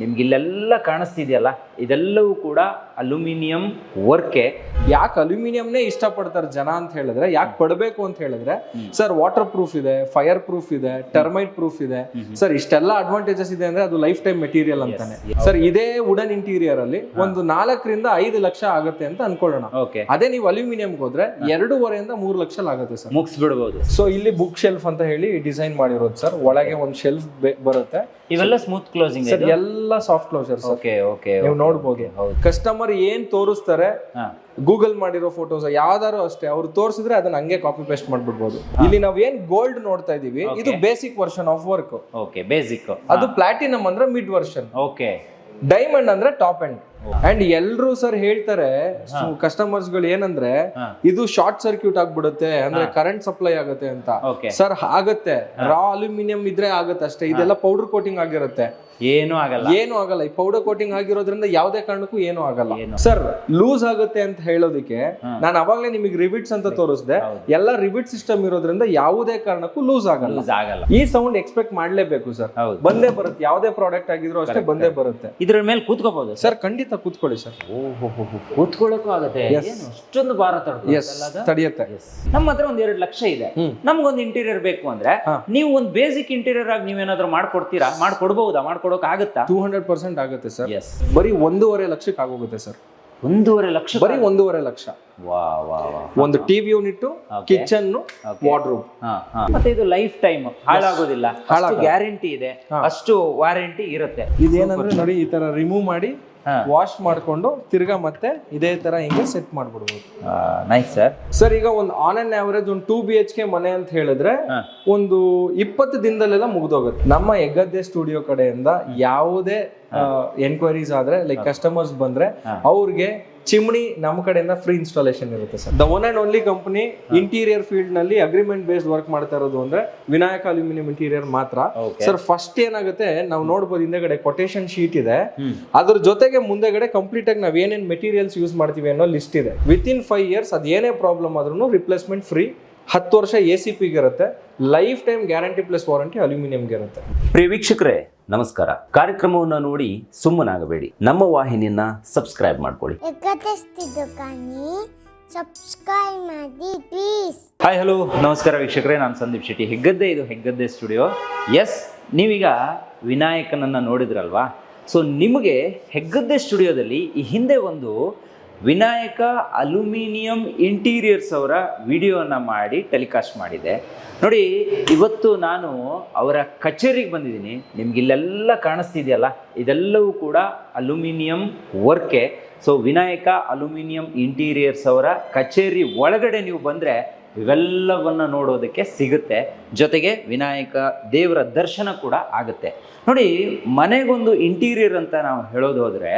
ನಿಮ್ಗೆ ಇಲ್ಲೆಲ್ಲ ಕಾಣಿಸ್ತಿದೆಯಲ್ಲ ಇದೆಲ್ಲವೂ ಕೂಡ ಅಲ್ಯೂಮಿನಿಯಂ ವರ್ಕೆ. ಯಾಕೆ ಅಲ್ಯೂಮಿನಿಯಂನೇ ಇಷ್ಟಪಡ್ತಾರೆ ಜನ ಅಂತ ಹೇಳಿದ್ರೆ ಯಾಕೆ ಪಡಬೇಕು ಅಂತ ಹೇಳಿದ್ರೆ ಸರ್ ವಾಟರ್ ಪ್ರೂಫ್ ಇದೆ ಫೈರ್ ಪ್ರೂಫ್ ಇದೆ ಟರ್ಮೈಟ್ ಪ್ರೂಫ್ ಇದೆ. ಸರ್ ಇಷ್ಟೆಲ್ಲ ಅಡ್ವಾಂಟೇಜಸ್ ಇದೆ ಅಂದ್ರೆ ಅದು ಲೈಫ್ ಟೈಮ್ ಮೆಟೀರಿಯಲ್ ಅಂತಾನೆ. ಸರ್ ಇದೇ ವುಡನ್ ಇಂಟೀರಿಯರ್ ಅಲ್ಲಿ ಒಂದು ನಾಲ್ಕರಿಂದ ಐದು ಲಕ್ಷ ಆಗುತ್ತೆ ಅಂತ ಅನ್ಕೊಳ್ಳೋಣ. ಓಕೆ ಅದೇ ನೀವು ಅಲ್ಯೂಮಿನಿಯಂ ಹೋದ್ರೆ ಎರಡೂವರೆಯಿಂದ ಮೂರು ಲಕ್ಷ ಆಗುತ್ತೆ ಸರ್. ಮುಗಿಸ್ಬಿಡ್ಬೋದು. ಸೊ ಇಲ್ಲಿ ಬುಕ್ ಶೆಲ್ಫ್ ಅಂತ ಹೇಳಿ ಡಿಸೈನ್ ಮಾಡಿರೋದು ಸರ್. ಒಳಗೆ ಒಂದು ಶೆಲ್ಫ್ ಬರುತ್ತೆ. ಇವೆಲ್ಲ ಸ್ಮೂತ್ ಕ್ಲೋಸಿಂಗ್ ಸರ್ ಎಲ್ಲ soft closer sir okay okay ನೀವು ನೋಡ್ಬೋದು. ಕಸ್ಟಮರ್ ಏನ್ ತೋರಿಸ್ತಾರೆ ಗೂಗಲ್ ಮಾಡಿರೋ ಫೋಟೋಸ್ ಯಾವ್ದಾರು ಅಷ್ಟೇ ಅವ್ರು ತೋರಿಸಿದ್ರೆ ಅದನ್ನ ಹಂಗೆ ಕಾಪಿ ಪೇಸ್ಟ್ ಮಾಡ್ಬಿಡ್ಬೋದು. ಇಲ್ಲಿ ನಾವ್ ಏನ್ ಗೋಲ್ಡ್ ನೋಡ್ತಾ ಇದೀವಿ ಇದು basic version of work okay basic ಅದು ಪ್ಲಾಟಿನಮ್ ಅಂದ್ರೆ ಮಿಡ್ ವರ್ಷನ್ ಓಕೆ ಡೈಮಂಡ್ ಅಂದ್ರೆ ಟಾಪ್ ಎಂಡ್ ಅಂಡ್ ಎಲ್ರು ಸರ್ ಹೇಳ್ತಾರೆ ಕಸ್ಟಮರ್ಸ್ಗಳು ಏನಂದ್ರೆ ಇದು ಶಾರ್ಟ್ ಸರ್ಕ್ಯೂಟ್ ಆಗ್ಬಿಡುತ್ತೆ ಅಂದ್ರೆ ಕರೆಂಟ್ ಸಪ್ಲೈ ಆಗುತ್ತೆ ಅಂತ. ಸರ್ ಆಗತ್ತೆ. ರಾ ಅಲ್ಯೂಮಿನಿಯಂ ಇದ್ರೆ ಆಗತ್ತೆ ಅಷ್ಟೇ. ಇದೆಲ್ಲ ಪೌಡರ್ ಕೋಟಿಂಗ್ ಆಗಿರುತ್ತೆ. ಏನು ಆಗಲ್ಲ. ಏನು ಆಗಲ್ಲ. ಈ ಪೌಡರ್ ಕೋಟಿಂಗ್ ಆಗಿರೋದ್ರಿಂದ ಯಾವುದೇ ಕಾರಣಕ್ಕೂ ಏನು ಆಗಲ್ಲ. ಸರ್ ಲೂಸ್ ಆಗುತ್ತೆ ಅಂತ ಹೇಳೋದಕ್ಕೆ. ನಾನು ಅವಾಗಲೇ ನಿಮಗೆ ರಿಬಿಟ್ಸ್ ಅಂತ ತೋರಿಸ್ದೆ. ಎಲ್ಲ ರಿಬಿಟ್ ಸಿಸ್ಟಮ್ ಇರೋದ್ರಿಂದ ಯಾವುದೇ ಕಾರಣಕ್ಕೂ ಲೂಸ್ ಆಗಲ್ಲ. ಆಗಲ್ಲ. ಈ ಸೌಂಡ್ ಎಕ್ಸ್ಪೆಕ್ಟ್ ಮಾಡಲೇಬೇಕು ಸರ್ ಬಂದೇ ಬರುತ್ತೆ. ಯಾವುದೇ ಪ್ರಾಡಕ್ಟ್ ಆಗಿದ್ರು ಅಷ್ಟೇ ಬಂದೇ ಬರುತ್ತೆ. ಇದ್ರ ಮೇಲೆ ಕೂತ್ಕೋಬಹುದು ಸರ್ ಖಂಡಿತ ಕೂತ್ಕೊಳ್ಳಿ ಸರ್. ಓಹೋ ಕೂತ್ಕೊಳ್ಳೋಕು ಆಗುತ್ತೆ. ಏನು? ಅಷ್ಟೊಂದು ಭಾರ ತಡ್ಕೊಳ್ಳುತ್ತೆ ಎಸ್ ಅಲ್ಲ ಅದು? ತಡೆಯುತ್ತೆ ನಮ್ಮ ಹತ್ರ ಒಂದ್ ಎರಡು ಲಕ್ಷ ಇದೆ. ನಮ್ಗೊಂದು ಇಂಟೀರಿಯರ್ ಬೇಕು ಅಂದ್ರೆ ಹಾ. ನೀವು ಒಂದು ಬೇಸಿಕ್ ಇಂಟೀರಿಯರ್ ಆಗಿ ನೀವೇನಾದ್ರೂ ಮಾಡ್ಕೊಡ್ತೀರಾ? ಮಾಡ್ಕೊಡ್ಬಹುದಾ ಮಾಡ್ಕೊಡೋಕ್ ಆಗುತ್ತಾ? ಟೂ ಹಂಡ್ರೆಡ್ ಪರ್ಸೆಂಟ್ ಆಗುತ್ತೆ ಸರ್. ಎಸ್ ಬರೀ ಒಂದೂವರೆ ಲಕ್ಷಕ್ಕೆ ಆಗೋಗುತ್ತೆ ಸರ್. ಒಂದೂವರೆ ಲಕ್ಷ ಬರೀ ಒಂದೂವರೆ ಲಕ್ಷ. ವಾ ವಾ ವಾ ಒಂದು TV unit Okay. Kitchen wardrobe ಹಾ, ಹಾ. ಮತ್ತೆ ಇದು ಲೈಫ್ ಟೈಮ್ ಹಾಳಾಗೋದಿಲ್ಲ. ಗ್ಯಾರಂಟಿ ಇದೆ. ಅಷ್ಟು ವಾರಂಟಿ ಇರುತ್ತೆ. ಇದೇನಂದ್ರೆ ನೋಡಿ ಈ ತರ ರಿಮೂವ್ ಮಾಡಿ. ವಾಶ್ ಮಾಡ್ಕೊಂಡು ತಿರ್ಗಾ ಮತ್ತೆ ಇದೇ ತರ ಹಿಂಗೆ ಸೆಟ್ ಮಾಡ್ಬಿಡ್ಬೋದು. ನೈಸ್ ಸರ್ ಸರ್ ಈಗ ಒಂದು ಆನ್ ಅಂಡ್ ಆವರೇಜ್ ಒಂದು ಟೂ ಬಿ ಎಚ್ ಕೆ ಮನೆ ಅಂತ ಹೇಳಿದ್ರೆ. ಒಂದು ಇಪ್ಪತ್ತು ದಿನದಲ್ಲೆಲ್ಲ ಮುಗ್ದೋಗುತ್ತೆ. ನಮ್ಮ ಹೆಗ್ಗದ್ದೆ ಸ್ಟುಡಿಯೋ ಕಡೆಯಿಂದ ಯಾವುದೇ ಎನ್ಕ್ವೈರೀಸ್ ಆದ್ರೆ ಲೈಕ್ ಕಸ್ಟಮರ್ಸ್ ಬಂದ್ರೆ ಅವ್ರಿಗೆ ಚಿಮ್ನಿ ನಮ್ಮ ಕಡೆಯಿಂದ ಫ್ರೀ ಇನ್ಸ್ಟಾಲೇಷನ್ ಇರುತ್ತೆ sir. The one and only company interior ಫೀಲ್ಡ್ನಲ್ಲಿ agreement based work ಮಾಡ್ತಾ ಇರೋದು ಅಂದ್ರೆ ವಿನಾಯಕ ಅಲ್ಯೂಮಿನಿಯಂ ಇಂಟೀರಿಯರ್ ಮಾತ್ರ. ಸರ್ ಫಸ್ಟ್ ಏನಾಗುತ್ತೆ ನಾವು ನೋಡ್ಬೋದು ಹಿಂದೆಗಡೆ ಕೊಟೇಶನ್ ಶೀಟ್ ಇದೆ. ಅದ್ರ ಜೊತೆಗೆ ಮುಂದೆಗಡೆ ಕಂಪ್ಲೀಟ್ ಆಗಿ ನಾವ್ ಏನೇನ್ ಮೆಟೀರಿಯಲ್ಸ್ ಯೂಸ್ ಮಾಡ್ತೀವಿ ಅನ್ನೋ ಲಿಸ್ಟ್ ಇದೆ. ವಿತ್ ಇನ್ ಫೈವ್ ಇಯರ್ಸ್ ಅದೇನೇ ಪ್ರಾಬ್ಲಮ್ ಆದ್ರೂ ರಿಪ್ಲೇಸ್ಮೆಂಟ್ ಫ್ರೀ ಹತ್ತು ವರ್ಷ ಎ ಸಿ ಪಿಗೆ ಇರುತ್ತೆ lifetime guarantee plus warranty ಅಲ್ಯೂಮಿನಿಯಂಗೆ ಇರುತ್ತೆ ಪ್ರಿಯ ವೀಕ್ಷಕರೇ ನಮಸ್ಕಾರ. ಕಾರ್ಯಕ್ರಮವನ್ನು ನೋಡಿ ಸುಮ್ಮನಾಗಬೇಡಿ. ನಮ್ಮ ವಾಹಿನಿಯನ್ನ ಸಬ್ಸ್ಕ್ರೈಬ್ ಮಾಡ್ಕೊಳ್ಳಿ. ಸಬ್ಸ್ಕ್ರೈಬ್ ಮಾಡಿ ಪ್ಲೀಸ್ ಹಾಯ್ ಹಲೋ ನಮಸ್ಕಾರ ವೀಕ್ಷಕರೇ ನಾನು ಸಂದೀಪ್ ಶೆಟ್ಟಿ. ಹೆಗ್ಗದ್ದೆ ಇದು ಹೆಗ್ಗದ್ದೆ ಸ್ಟುಡಿಯೋ ಎಸ್ ನೀವೀಗ ವಿನಾಯಕನನ್ನ ನೋಡಿದ್ರಲ್ವಾ? ಸೊ ನಿಮಗೆ ಹೆಗ್ಗದ್ದೆ ಸ್ಟುಡಿಯೋದಲ್ಲಿ ಈ ಹಿಂದೆ ಒಂದು ವಿನಾಯಕ ಅಲ್ಯೂಮಿನಿಯಂ ಇಂಟೀರಿಯರ್ಸ್ ಅವರ ವಿಡಿಯೋನ ಮಾಡಿ ಟೆಲಿಕಾಸ್ಟ್ ಮಾಡಿದೆ. ನೋಡಿ, ಇವತ್ತು ನಾನು ಅವರ ಕಚೇರಿಗೆ ಬಂದಿದ್ದೀನಿ. ನಿಮ್ಗೆ ಇಲ್ಲೆಲ್ಲ ಕಾಣಿಸ್ತಿದೆಯಲ್ಲ? ಇದೆಲ್ಲವೂ ಕೂಡ ಅಲ್ಯೂಮಿನಿಯಂ ವರ್ಕೆ. ಸೊ ವಿನಾಯಕ ಅಲ್ಯೂಮಿನಿಯಂ ಇಂಟೀರಿಯರ್ಸ್ ಅವರ ಕಚೇರಿ ಒಳಗಡೆ ನೀವು ಬಂದರೆ ಇವೆಲ್ಲವನ್ನು ನೋಡೋದಕ್ಕೆ ಸಿಗುತ್ತೆ. ಜೊತೆಗೆ ವಿನಾಯಕ ದೇವರ ದರ್ಶನ ಕೂಡ ಆಗುತ್ತೆ. ನೋಡಿ, ಮನೆಗೊಂದು ಇಂಟೀರಿಯರ್ ಅಂತ ನಾವು ಹೇಳೋದು ಹೋದರೆ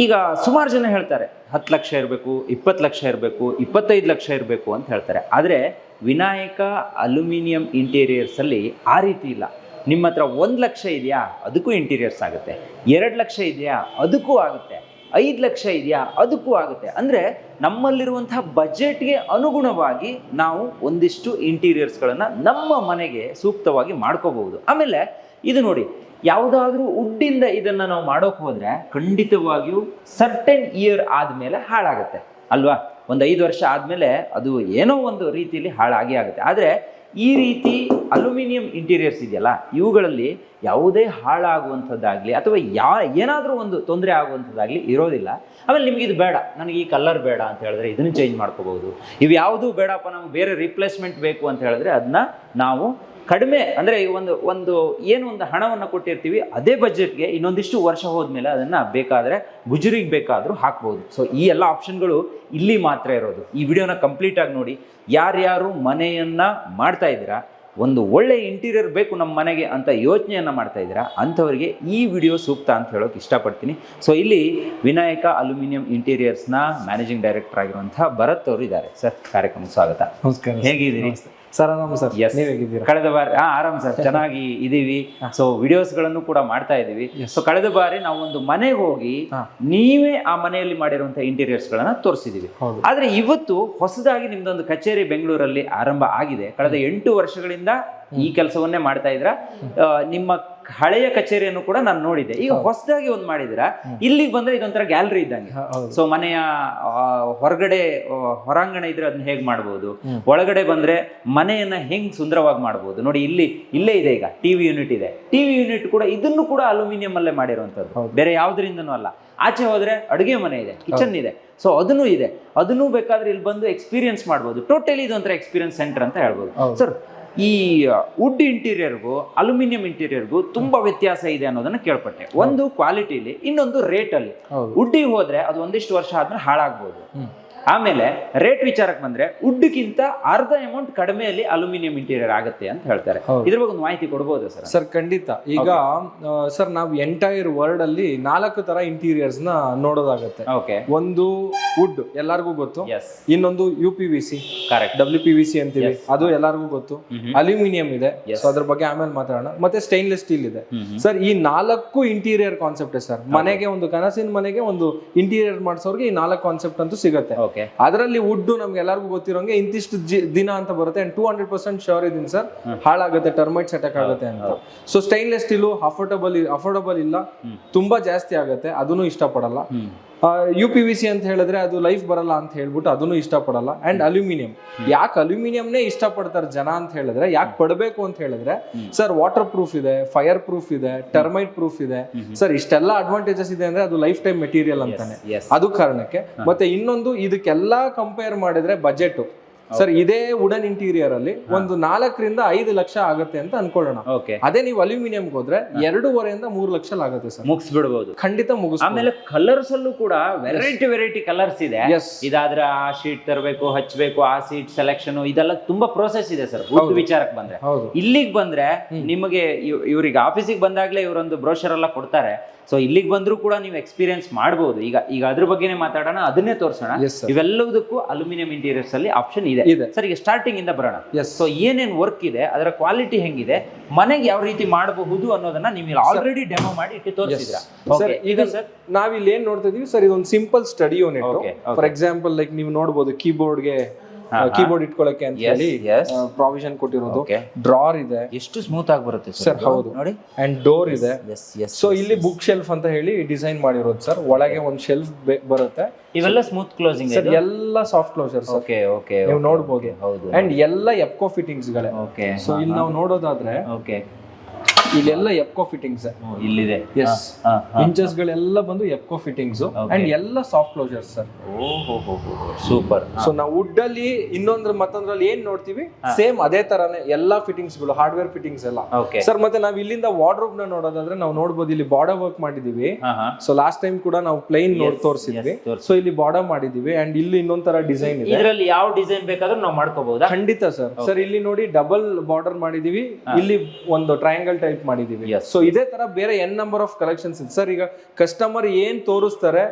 ಈಗ ಸುಮಾರು ಜನ ಹೇಳ್ತಾರೆ, ಹತ್ತು ಲಕ್ಷ ಇರಬೇಕು, ಇಪ್ಪತ್ತು ಲಕ್ಷ ಇರಬೇಕು, ಇಪ್ಪತ್ತೈದು ಲಕ್ಷ ಇರಬೇಕು ಅಂತ ಹೇಳ್ತಾರೆ. ಆದರೆ ವಿನಾಯಕ ಅಲ್ಯೂಮಿನಿಯಂ ಇಂಟೀರಿಯರ್ಸಲ್ಲಿ ಆ ರೀತಿ ಇಲ್ಲ. ನಿಮ್ಮ ಹತ್ರ ಒಂದು ಲಕ್ಷ ಇದೆಯಾ, ಅದಕ್ಕೂ ಇಂಟೀರಿಯರ್ಸ್ ಆಗುತ್ತೆ. ಎರಡು ಲಕ್ಷ ಇದೆಯಾ, ಅದಕ್ಕೂ ಆಗುತ್ತೆ. ಐದು ಲಕ್ಷ ಇದೆಯಾ, ಅದಕ್ಕೂ ಆಗುತ್ತೆ. ಅಂದರೆ ನಮ್ಮಲ್ಲಿರುವಂತಹ ಬಜೆಟ್ಗೆ ಅನುಗುಣವಾಗಿ ನಾವು ಒಂದಿಷ್ಟು ಇಂಟೀರಿಯರ್ಸ್ಗಳನ್ನು ನಮ್ಮ ಮನೆಗೆ ಸೂಕ್ತವಾಗಿ ಮಾಡ್ಕೋಬಹುದು. ಆಮೇಲೆ ಇದು ನೋಡಿ ಯಾವುದಾದ್ರೂ ಉಡ್ಡಿಂದ ಇದನ್ನು ನಾವು ಮಾಡೋಕೆ ಹೋದರೆ ಖಂಡಿತವಾಗಿಯೂ ಸರ್ಟೆನ್ ಇಯರ್ ಆದಮೇಲೆ ಹಾಳಾಗುತ್ತೆ. ಅಲ್ವಾ? ಒಂದು ಐದು ವರ್ಷ ಆದಮೇಲೆ ಅದು ಏನೋ ಒಂದು ರೀತಿಯಲ್ಲಿ ಹಾಳಾಗಿ ಆಗುತ್ತೆ. ಆದರೆ ಈ ರೀತಿ ಅಲ್ಯೂಮಿನಿಯಂ ಇಂಟೀರಿಯರ್ಸ್ ಇದೆಯಲ್ಲ, ಇವುಗಳಲ್ಲಿ ಯಾವುದೇ ಹಾಳಾಗುವಂಥದ್ದಾಗಲಿ ಅಥವಾ ಯಾ, ಏನಾದರೂ ಒಂದು ತೊಂದರೆ ಆಗುವಂಥದ್ದಾಗಲಿ ಇರೋದಿಲ್ಲ. ಆಮೇಲೆ ನಿಮಗೆ ಇದು ಬೇಡ. ನನಗೆ ಈ ಕಲರ್ ಬೇಡ ಅಂತ ಹೇಳಿದ್ರೆ ಇದನ್ನು ಚೇಂಜ್ ಮಾಡ್ಕೋಬಹುದು. ಇವು ಯಾವುದೂ ಬೇಡಪ್ಪ, ನಮಗೆ ಬೇರೆ ರಿಪ್ಲೇಸ್ಮೆಂಟ್ ಬೇಕು ಅಂತ ಹೇಳಿದ್ರೆ ಅದನ್ನ ನಾವು ಕಡಿಮೆ ಅಂದರೆ ಒಂದು ಒಂದು ಏನು ಒಂದು ಹಣವನ್ನು ಕೊಟ್ಟಿರ್ತೀವಿ ಅದೇ ಬಜೆಟ್ಗೆ ಇನ್ನೊಂದಿಷ್ಟು ವರ್ಷ ಹೋದ್ಮೇಲೆ ಅದನ್ನು ಬೇಕಾದರೆ ಗುಜರಿಗೆ ಬೇಕಾದರೂ ಹಾಕ್ಬೋದು. ಸೊ ಈ ಎಲ್ಲ ಆಪ್ಷನ್ಗಳು ಇಲ್ಲಿ ಮಾತ್ರ ಇರೋದು. ಈ ವಿಡಿಯೋನ ಕಂಪ್ಲೀಟ್ ಆಗಿ ನೋಡಿ. ಯಾರ್ಯಾರು ಮನೆಯನ್ನು ಮಾಡ್ತಾ ಇದ್ದೀರಾ ಒಂದು ಒಳ್ಳೆ ಇಂಟೀರಿಯರ್ ಬೇಕು ನಮ್ಮ ಮನೆಗೆ ಅಂತ ಯೋಚನೆಯನ್ನು ಮಾಡ್ತಾ ಇದ್ದೀರಾ ಅಂಥವರಿಗೆ ಈ ವಿಡಿಯೋ ಸೂಕ್ತ ಅಂತ ಹೇಳೋಕೆ ಇಷ್ಟಪಡ್ತೀನಿ. ಸೊ ಇಲ್ಲಿ ವಿನಾಯಕ ಅಲ್ಯೂಮಿನಿಯಂ ಇಂಟೀರಿಯರ್ಸ್ನ ಮ್ಯಾನೇಜಿಂಗ್ ಡೈರೆಕ್ಟರ್ ಆಗಿರುವಂಥ ಭರತ್ ಅವರು ಇದ್ದಾರೆ. ಸರ್ ಕಾರ್ಯಕ್ರಮಕ್ಕೆ ಸ್ವಾಗತ. ನಮಸ್ಕಾರ ಹೇಗಿದ್ದೀರಿ? ಸರ್ ಆರಾಮ್ ಸರ್ ಎಸ್ ಕಳೆದ ಬಾರಿ ಹಾ ಆರಾಮ್ ಸರ್ ಚೆನ್ನಾಗಿ ಇದೀವಿ. ಸೊ ವಿಡಿಯೋಸ್ಗಳನ್ನು ಕೂಡ ಮಾಡ್ತಾ ಇದೀವಿ. ಸೊ ಕಳೆದ ಬಾರಿ ನಾವು ಒಂದು ಮನೆಗೆ ಹೋಗಿ ನೀವೇ ಆ ಮನೆಯಲ್ಲಿ ಮಾಡಿರುವಂತಹ ಇಂಟೀರಿಯರ್ಸ್ ಗಳನ್ನ ತೋರಿಸಿದೀವಿ. ಆದ್ರೆ ಇವತ್ತು ಹೊಸದಾಗಿ ನಿಮ್ದೊಂದು ಕಚೇರಿ ಬೆಂಗಳೂರಲ್ಲಿ ಆರಂಭ ಆಗಿದೆ. ಕಳೆದ ಎಂಟು ವರ್ಷಗಳಿಂದ ಈ ಕೆಲಸವನ್ನೇ ಮಾಡ್ತಾ ಇದ್ರ. ನಿಮ್ಮ ಹಳೆಯ ಕಚೇರಿಯನ್ನು ಕೂಡ ನಾನು ನೋಡಿದೆ. ಈಗ ಹೊಸದಾಗಿ ಒಂದು ಮಾಡಿದ್ರ. ಇಲ್ಲಿಗೆ ಬಂದ್ರೆ ಇದೊಂಥರ ಗ್ಯಾಲರಿ ಇದ್ದಂಗೆ. ಸೊ ಮನೆಯ ಹೊರಗಡೆ ಹೊರಾಂಗಣ ಇದ್ರೆ ಅದನ್ನ ಹೇಗ್ ಮಾಡ್ಬೋದು? ಒಳಗಡೆ ಬಂದ್ರೆ ಮನೆಯನ್ನ ಹೆಂಗ್ ಸುಂದರವಾಗಿ ಮಾಡ್ಬೋದು? ನೋಡಿ ಇಲ್ಲಿ ಇಲ್ಲೇ ಇದೆ ಈಗ. ಟಿವಿ ಯೂನಿಟ್ ಇದೆ. ಟಿವಿ ಯೂನಿಟ್ ಕೂಡ ಇದನ್ನು ಕೂಡ ಅಲ್ಯೂಮಿನಿಯಂ ಅಲ್ಲೇ ಮಾಡಿರುವಂತದ್ದು ಬೇರೆ ಯಾವ್ದ್ರಿಂದನೂ ಅಲ್ಲ. ಆಚೆ ಹೋದ್ರೆ ಅಡುಗೆ ಮನೆ ಇದೆ ಕಿಚನ್ ಇದೆ. ಸೊ ಅದನ್ನು ಇದೆ. ಅದನ್ನು ಬೇಕಾದ್ರೆ ಇಲ್ಲಿ ಬಂದು ಎಕ್ಸ್ಪೀರಿಯನ್ಸ್ ಮಾಡ್ಬೋದು. ಟೋಟಲಿ ಇದೊಂಥರ ಎಕ್ಸ್ಪೀರಿಯನ್ಸ್ ಸೆಂಟರ್ ಅಂತ ಹೇಳ್ಬೋದು. ಸರ್ ಈ ವುಡ್ ಇಂಟೀರಿಯರ್ಗೂ ಅಲ್ಯೂಮಿನಿಯಂ ಇಂಟೀರಿಯರ್ಗೂ ತುಂಬಾ ವ್ಯತ್ಯಾಸ ಇದೆ ಅನ್ನೋದನ್ನ ಕೇಳ್ಪಟ್ಟೆ. ಒಂದು ಕ್ವಾಲಿಟಿಲಿ ಇನ್ನೊಂದು ರೇಟ್ ಅಲ್ಲಿ. ಹೌದು. ವುಡ್ಡಿಗೆ ಹೋದ್ರೆ ಅದು ಒಂದಿಷ್ಟು ವರ್ಷ ಆದ್ಮೇಲೆ ಹಾಳಾಗ್ಬೋದು. ಆಮೇಲೆ ರೇಟ್ ವಿಚಾರಕ್ಕೆ ಬಂದ್ರೆ ವುಡ್ಗಿಂತ ಅರ್ಧ ಅಮೌಂಟ್ ಕಡಿಮೆಯಲ್ಲಿ ಅಲ್ಯೂಮಿನಿಯಂ ಇಂಟೀರಿಯರ್ ಆಗುತ್ತೆ ಅಂತ ಹೇಳ್ತಾರೆ. ಇದ್ರ ಬಗ್ಗೆ ಒಂದು ಮಾಹಿತಿ ಕೊಡಬಹುದು ಸರ್? ಸರ್ ಖಂಡಿತ. ಈಗ ಸರ್ ನಾವು ಎಂಟೈರ್ ವರ್ಲ್ಡ್ ಅಲ್ಲಿ ನಾಲ್ಕು ತರ ಇಂಟೀರಿಯರ್ಸ್ನ ನೋಡೋದಾಗತ್ತೆ. ಓಕೆ ಒಂದು ವುಡ್ ಎಲ್ಲರಿಗೂ ಗೊತ್ತು. ಇನ್ನೊಂದು U P V C correct W P V C ಅಂತೀವಿ. ಅದು ಎಲ್ಲರಿಗೂ ಗೊತ್ತು. ಅಲ್ಯೂಮಿನಿಯಂ ಇದೆ. ಸೊ ಅದ್ರ ಬಗ್ಗೆ ಆಮೇಲೆ ಮಾತಾಡೋಣ. ಮತ್ತೆ ಸ್ಟೈನ್ಲೆಸ್ ಸ್ಟೀಲ್ ಇದೆ. ಸರ್ ಈ ನಾಲ್ಕು ಇಂಟೀರಿಯರ್ ಕಾನ್ಸೆಪ್ಟ್ ಸರ್ ಮನೆಗೆ ಒಂದು ಕನಸಿನ ಮನೆಗೆ ಒಂದು ಇಂಟೀರಿಯರ್ ಮಾಡಿಸೋರ್ಗೆ ಈ ನಾಲ್ಕು ಕಾನ್ಸೆಪ್ಟ್ ಅಂತೂ ಸಿಗುತ್ತೆ. ಓಕೆ ಅದರಲ್ಲಿ ವುಡ್ ನಮ್ಗೆ ಎಲ್ಲರಿಗೂ ಗೊತ್ತಿರೋಂಗೆ ಇಂತಿಷ್ಟು ದಿನ ಅಂತ ಬರುತ್ತೆ and two hundred percent sure ಇದೀನಿ ಸರ್ ಹಾಳಾಗುತ್ತೆ ಟರ್ಮೈಟ್ಸ್ ಅಟ್ಯಾಕ್ ಆಗುತ್ತೆ ಅಂತ. So stainless steel affordable affordable ಇಲ್ಲ. ತುಂಬಾ ಜಾಸ್ತಿ ಆಗುತ್ತೆ. ಅದನ್ನು ಇಷ್ಟಪಡಲ್ಲ. ಯು ಪಿ ವಿ ಸಿ ಅಂತ ಹೇಳಿದ್ರೆ ಅದು ಲೈಫ್ ಬರಲ್ಲ ಅಂತ ಹೇಳ್ಬಿಟ್ಟು ಅದನ್ನು ಇಷ್ಟಪಡಲ್ಲ. ಅಂಡ್ ಅಲ್ಯೂಮಿನಿಯಂ ಯಾಕೆ ಅಲ್ಯೂಮಿನಿಯಂನೇ ಇಷ್ಟಪಡ್ತಾರೆ ಜನ ಅಂತ ಹೇಳಿದ್ರೆ ಯಾಕೆ ಪಡಬೇಕು ಅಂತ ಹೇಳಿದ್ರೆ ಸರ್ ವಾಟರ್ ಪ್ರೂಫ್ ಇದೆ ಫೈರ್ ಪ್ರೂಫ್ ಇದೆ ಟರ್ಮೈಟ್ ಪ್ರೂಫ್ ಇದೆ. ಸರ್ ಇಷ್ಟೆಲ್ಲ ಅಡ್ವಾಂಟೇಜಸ್ ಇದೆ ಅಂದ್ರೆ ಅದು ಲೈಫ್ ಟೈಮ್ ಮೆಟೀರಿಯಲ್ ಅಂತಾನೆ. ಅದು ಕಾರಣಕ್ಕೆ. ಮತ್ತೆ ಇನ್ನೊಂದು ಇದಕ್ಕೆಲ್ಲ ಕಂಪೇರ್ ಮಾಡಿದ್ರೆ ಬಜೆಟ್ ಸರ್ ಇದೇ ವುಡನ್ ಇಂಟೀರಿಯರ್ ಅಲ್ಲಿ ಒಂದು ನಾಲ್ಕರಿಂದ ಐದು ಲಕ್ಷ ಆಗುತ್ತೆ ಅಂತ ಅನ್ಕೊಳ್ಳೋಣ. ಓಕೆ ಅದೇ ನೀವು ಅಲ್ಯೂಮಿನಿಯಂ ಹೋದ್ರೆ ಎರಡೂವರೆಯಿಂದ ಮೂರು ಲಕ್ಷ ಆಗುತ್ತೆ ಸರ್ ಮುಗಿಸ್ಬಿಡ್ಬೋದು. ಖಂಡಿತ ಮುಗಿಸ್ ಆಮೇಲೆ ಕಲರ್ಸ್ ಅಲ್ಲೂ ಕೂಡ ವೆರೈಟಿ ವೆರೈಟಿ ಕಲರ್ಸ್ ಇದೆ. ಇದಾದ್ರೆ ಆ ಶೀಟ್ ತರಬೇಕು ಹಚ್ಚಬೇಕು ಆ ಸೀಟ್ ಸೆಲೆಕ್ಷನ್ ಇದೆಲ್ಲ ತುಂಬಾ ಪ್ರೋಸೆಸ್ ಇದೆ ಸರ್ ವುಡ್ ವಿಚಾರಕ್ಕೆ ಬಂದ್ರೆ. ಇಲ್ಲಿಗೆ ಬಂದ್ರೆ ನಿಮಗೆ ಇವ್- ಇವ್ರಿಗೆ ಆಫೀಸಿಗೆ ಬಂದಾಗ್ಲೇ ಇವರೊಂದು ಬ್ರೋಷರ್ ಎಲ್ಲ ಕೊಡ್ತಾರೆ. ಸೊ ಇಲ್ಲಿಗೆ ಬಂದರೂ ಕೂಡ ನೀವು ಎಕ್ಸ್ಪೀರಿಯನ್ಸ್ ಮಾಡಬಹುದು ಈಗ ಈಗ ಅದ್ರ ಬಗ್ಗೆನೇ ಮಾತಾಡೋಣ ಅದನ್ನೇ ತೋರಿಸೋಣ. ಇವೆಲ್ಲದಕ್ಕೂ ಅಲ್ಯೂಮಿನಿಯಂ ಇಂಟೀರಿಯರ್ಸ್ ಅಲ್ಲಿ ಆಪ್ಷನ್ ಇದೆ. ಸರ್ ಈಗ ಸ್ಟಾರ್ಟಿಂಗ್ ಇಂದ ಬರೋಣ. ಸೊ ಏನೇನು ವರ್ಕ್ ಇದೆ ಅದರ ಕ್ವಾಲಿಟಿ ಹೆಂಗಿದೆ ಮನೆಗೆ ಯಾವ ರೀತಿ ಮಾಡಬಹುದು ಅನ್ನೋದನ್ನ ನೀವು ಆಲ್ರೆಡಿ ಡೆಮೋ ಮಾಡಿ ಇಟ್ಟು ತೋರಿಸಿದ್ರ. ಸರ್ ಈಗ ಸರ್? ನಾವಿಲ್ಲಿ ಏನ್ ನೋಡ್ತಾ ಇದೀವಿ ಸರ್ ಇದೊಂದು simple study unit. For example like ನೀವು ನೋಡಬಹುದು ಕೀಬೋರ್ಡ್ಗೆ ಕೀಬೋರ್ಡ್ ಇಟ್ಕೊಳ್ಳಕ್ಕೆ ಅಂತ ಹೇಳಿ. ಪ್ರಾವಿಷನ್ ಕೊಟ್ಟಿರೋದು. ಡ್ರಾರ್ ಇದೆ. ಎಷ್ಟು ಸ್ಮೂತ್ ಆಗಿ ಬರುತ್ತೆ ಸರ್ ಹೌದು. ನೋಡಿ. ಅಂಡ್ ಡೋರ್ ಇದೆ. ಎಸ್ ಎಸ್ ಸೊ ಇಲ್ಲಿ ಬುಕ್ ಶೆಲ್ಫ್ ಅಂತ ಹೇಳಿ ಡಿಸೈನ್ ಮಾಡಿರೋದು ಸರ್ ಒಳಗೆ ಒಂದು ಶೆಲ್ಫ್ ಬರುತ್ತೆ. ಇವೆಲ್ಲ ಸ್ಮೂತ್ ಕ್ಲೋಸಿಂಗ್ ಸರ್ ಎಲ್ಲ soft closer sir okay okay ನೀವು ನೋಡ್ಬೋದು. ಹೌದು ಅಂಡ್ ಎಲ್ಲ ಎಪ್ಕೋ ಫಿಟ್ಟಿಂಗ್ಸ್ ಗಳೇ. ಓಕೆ ಸೊ ಇಲ್ಲಿ ನಾವು ನೋಡೋದಾದ್ರೆ ಓಕೆ ಇಲ್ಲೆಲ್ಲ ಎಪ್ಕೋ ಫಿಟ್ಟಿಂಗ್ಸ್ ಇಲ್ಲಿದೆ. ಎಸ್ ಇಂಚಸ್ ಗಳೆಲ್ಲ ಬಂದು ಎಪ್ಕೋ ಫಿಟ್ಟಿಂಗ್ಸ್ ಅಂಡ್ ಎಲ್ಲ soft closer sir super. So ನಾವು ವುಡ್ ಅಲ್ಲಿ ಇನ್ನೊಂದ್ರ ಮತ್ತೊಂದ್ರಲ್ಲಿ ಏನ್ ನೋಡ್ತೀವಿ? ಸೇಮ್ ಅದೇ ತರಾನೇ ಎಲ್ಲಾ ಫಿಟ್ಟಿಂಗ್ಸ್ಗಳು ಹಾರ್ಡ್ವೇರ್ ಫಿಟ್ಟಿಂಗ್ಸ್ ಎಲ್ಲ ಸರ್ ಮತ್ತೆ ನಾವು ಇಲ್ಲಿಂದ ವಾರ್ಡ್ರೋಬ್ನ ನೋಡೋದಾದ್ರೆ ನಾವು ನೋಡಬಹುದು ಇಲ್ಲಿ ಬಾರ್ಡರ್ ವರ್ಕ್ ಮಾಡಿದೀವಿ. ಸೊ ಲಾಸ್ಟ್ ಟೈಮ್ ಕೂಡ ನಾವು ಪ್ಲೈನ್ ನೋಡ್ ತೋರಿಸಿದ್ವಿ. ಸೊ ಇಲ್ಲಿ ಬಾರ್ಡರ್ ಮಾಡಿದೀವಿ ಅಂಡ್ ಇಲ್ಲಿ ಇನ್ನೊಂದ್ ತರ ಡಿಸೈನ್ ಇದೆ. ಇದರಲ್ಲಿ ಯಾವ ಡಿಸೈನ್ ಬೇಕಾದ್ರೂ ನಾವು ಮಾಡ್ಕೋಬಹುದು ಖಂಡಿತ ಸರ್ ಸರ್ ಇಲ್ಲಿ ನೋಡಿ ಡಬಲ್ ಬಾರ್ಡರ್ ಮಾಡಿದೀವಿ. ಇಲ್ಲಿ ಒಂದು ಟ್ರಯಾಂಗಲ್ ಟೈಪ್ ಮಾಡಿದೀವಿ. Yes. ಸೊ ಇದೇ ತರ ಬೇರೆ ಎನ್ ನಂಬರ್ ಆಫ್ ಕಲೆಕ್ಷನ್ಸ್ ಇದೆ. ಸರ್ ಈಗ ಕಸ್ಟಮರ್ ಏನ್ ತೋರಿಸ್ತಾರೆ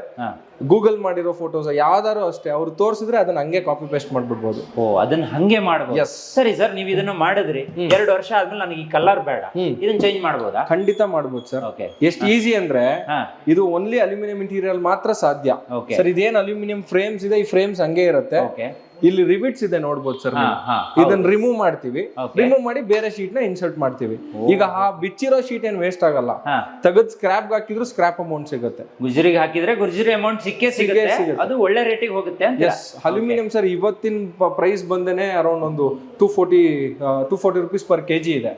ಗೂಗಲ್ ಮಾಡಿರೋ ಫೋಟೋಸ್ ಯಾವ್ದಾರು ಅಷ್ಟೇ. ಅವ್ರು ತೋರಿಸಿದ್ರೆ ಅದನ್ನ ಹಂಗೆ ಕಾಪಿ ಪೇಸ್ಟ್ ಮಾಡ್ಬಿಡ್ಬೋದು. ಓ ಅದನ್ನ ಹಂಗೆ ಮಾಡಬಹುದು. ಸರಿ ಸರ್ ನೀವು ಇದನ್ನ ಮಾಡಿದ್ರಿ. ಎರಡು ವರ್ಷ ಆದ್ಮೇಲೆ ನನಗೆ ಈ ಕಲರ್ ಬೇಡ. ಇದನ್ನ ಚೇಂಜ್ ಮಾಡಬಹುದಾ ಖಂಡಿತ ಮಾಡ್ಬೋದು ಸರ್ ಓಕೆ ಎಷ್ಟು ಈಸಿ ಅಂದ್ರೆ ಇದು ಓನ್ಲಿ ಅಲ್ಯೂಮಿನಿಯಂ ಮೆಟೀರಿಯಲ್ ಮಾತ್ರ ಸಾಧ್ಯ. ಸರ್ ಇದೇನು ಅಲ್ಯೂಮಿನಿಯಂ ಫ್ರೇಮ್ಸ್ ಇದೆ? ಈ ಫ್ರೇಮ್ಸ್ ಹಂಗೆ ಇರುತ್ತೆ. ಓಕೆ ಇಲ್ಲಿ ರಿವಿಟ್ಸ್ ಇದೆ ನೋಡ್ಬೋದು ಸರ್ ಇದನ್ನ ರಿಮೂವ್ ಮಾಡ್ತೀವಿ. ರಿಮೂವ್ ಮಾಡಿ ಬೇರೆ ಶೀಟ್ನ ಇನ್ಸರ್ಟ್ ಮಾಡ್ತೀವಿ. ಈಗ ಆ ಬಿಚ್ಚಿರೋ ಶೀಟ್ ಏನ್ ವೇಸ್ಟ್ ಆಗಲ್ಲ. ತೆಗದ್ ಸ್ಕ್ರಾಪ್ ಹಾಕಿದ್ರು ಸ್ಕ್ರಾಪ್ ಅಮೌಂಟ್ ಸಿಗುತ್ತೆ. ಗುಜರಿಗೆ ಹಾಕಿದ್ರೆ ಗುಜರಿ ಅಮೌಂಟ್ ಸಿಕ್ಕೇ ಸಿಗುತ್ತೆ. ಸಿಗುತ್ತೆ. ಅದು ಒಳ್ಳೆ ರೇಟಿಗೆ ಹೋಗುತ್ತೆ ಅಲ್ಯೂಮಿನಿಯಂ ಸರ್ ಇವತ್ತಿನ ಪ್ರೈಸ್ ಬಂದೇನೆ ಅರೌಂಡ್ ಒಂದು two forty two forty rupees per K G.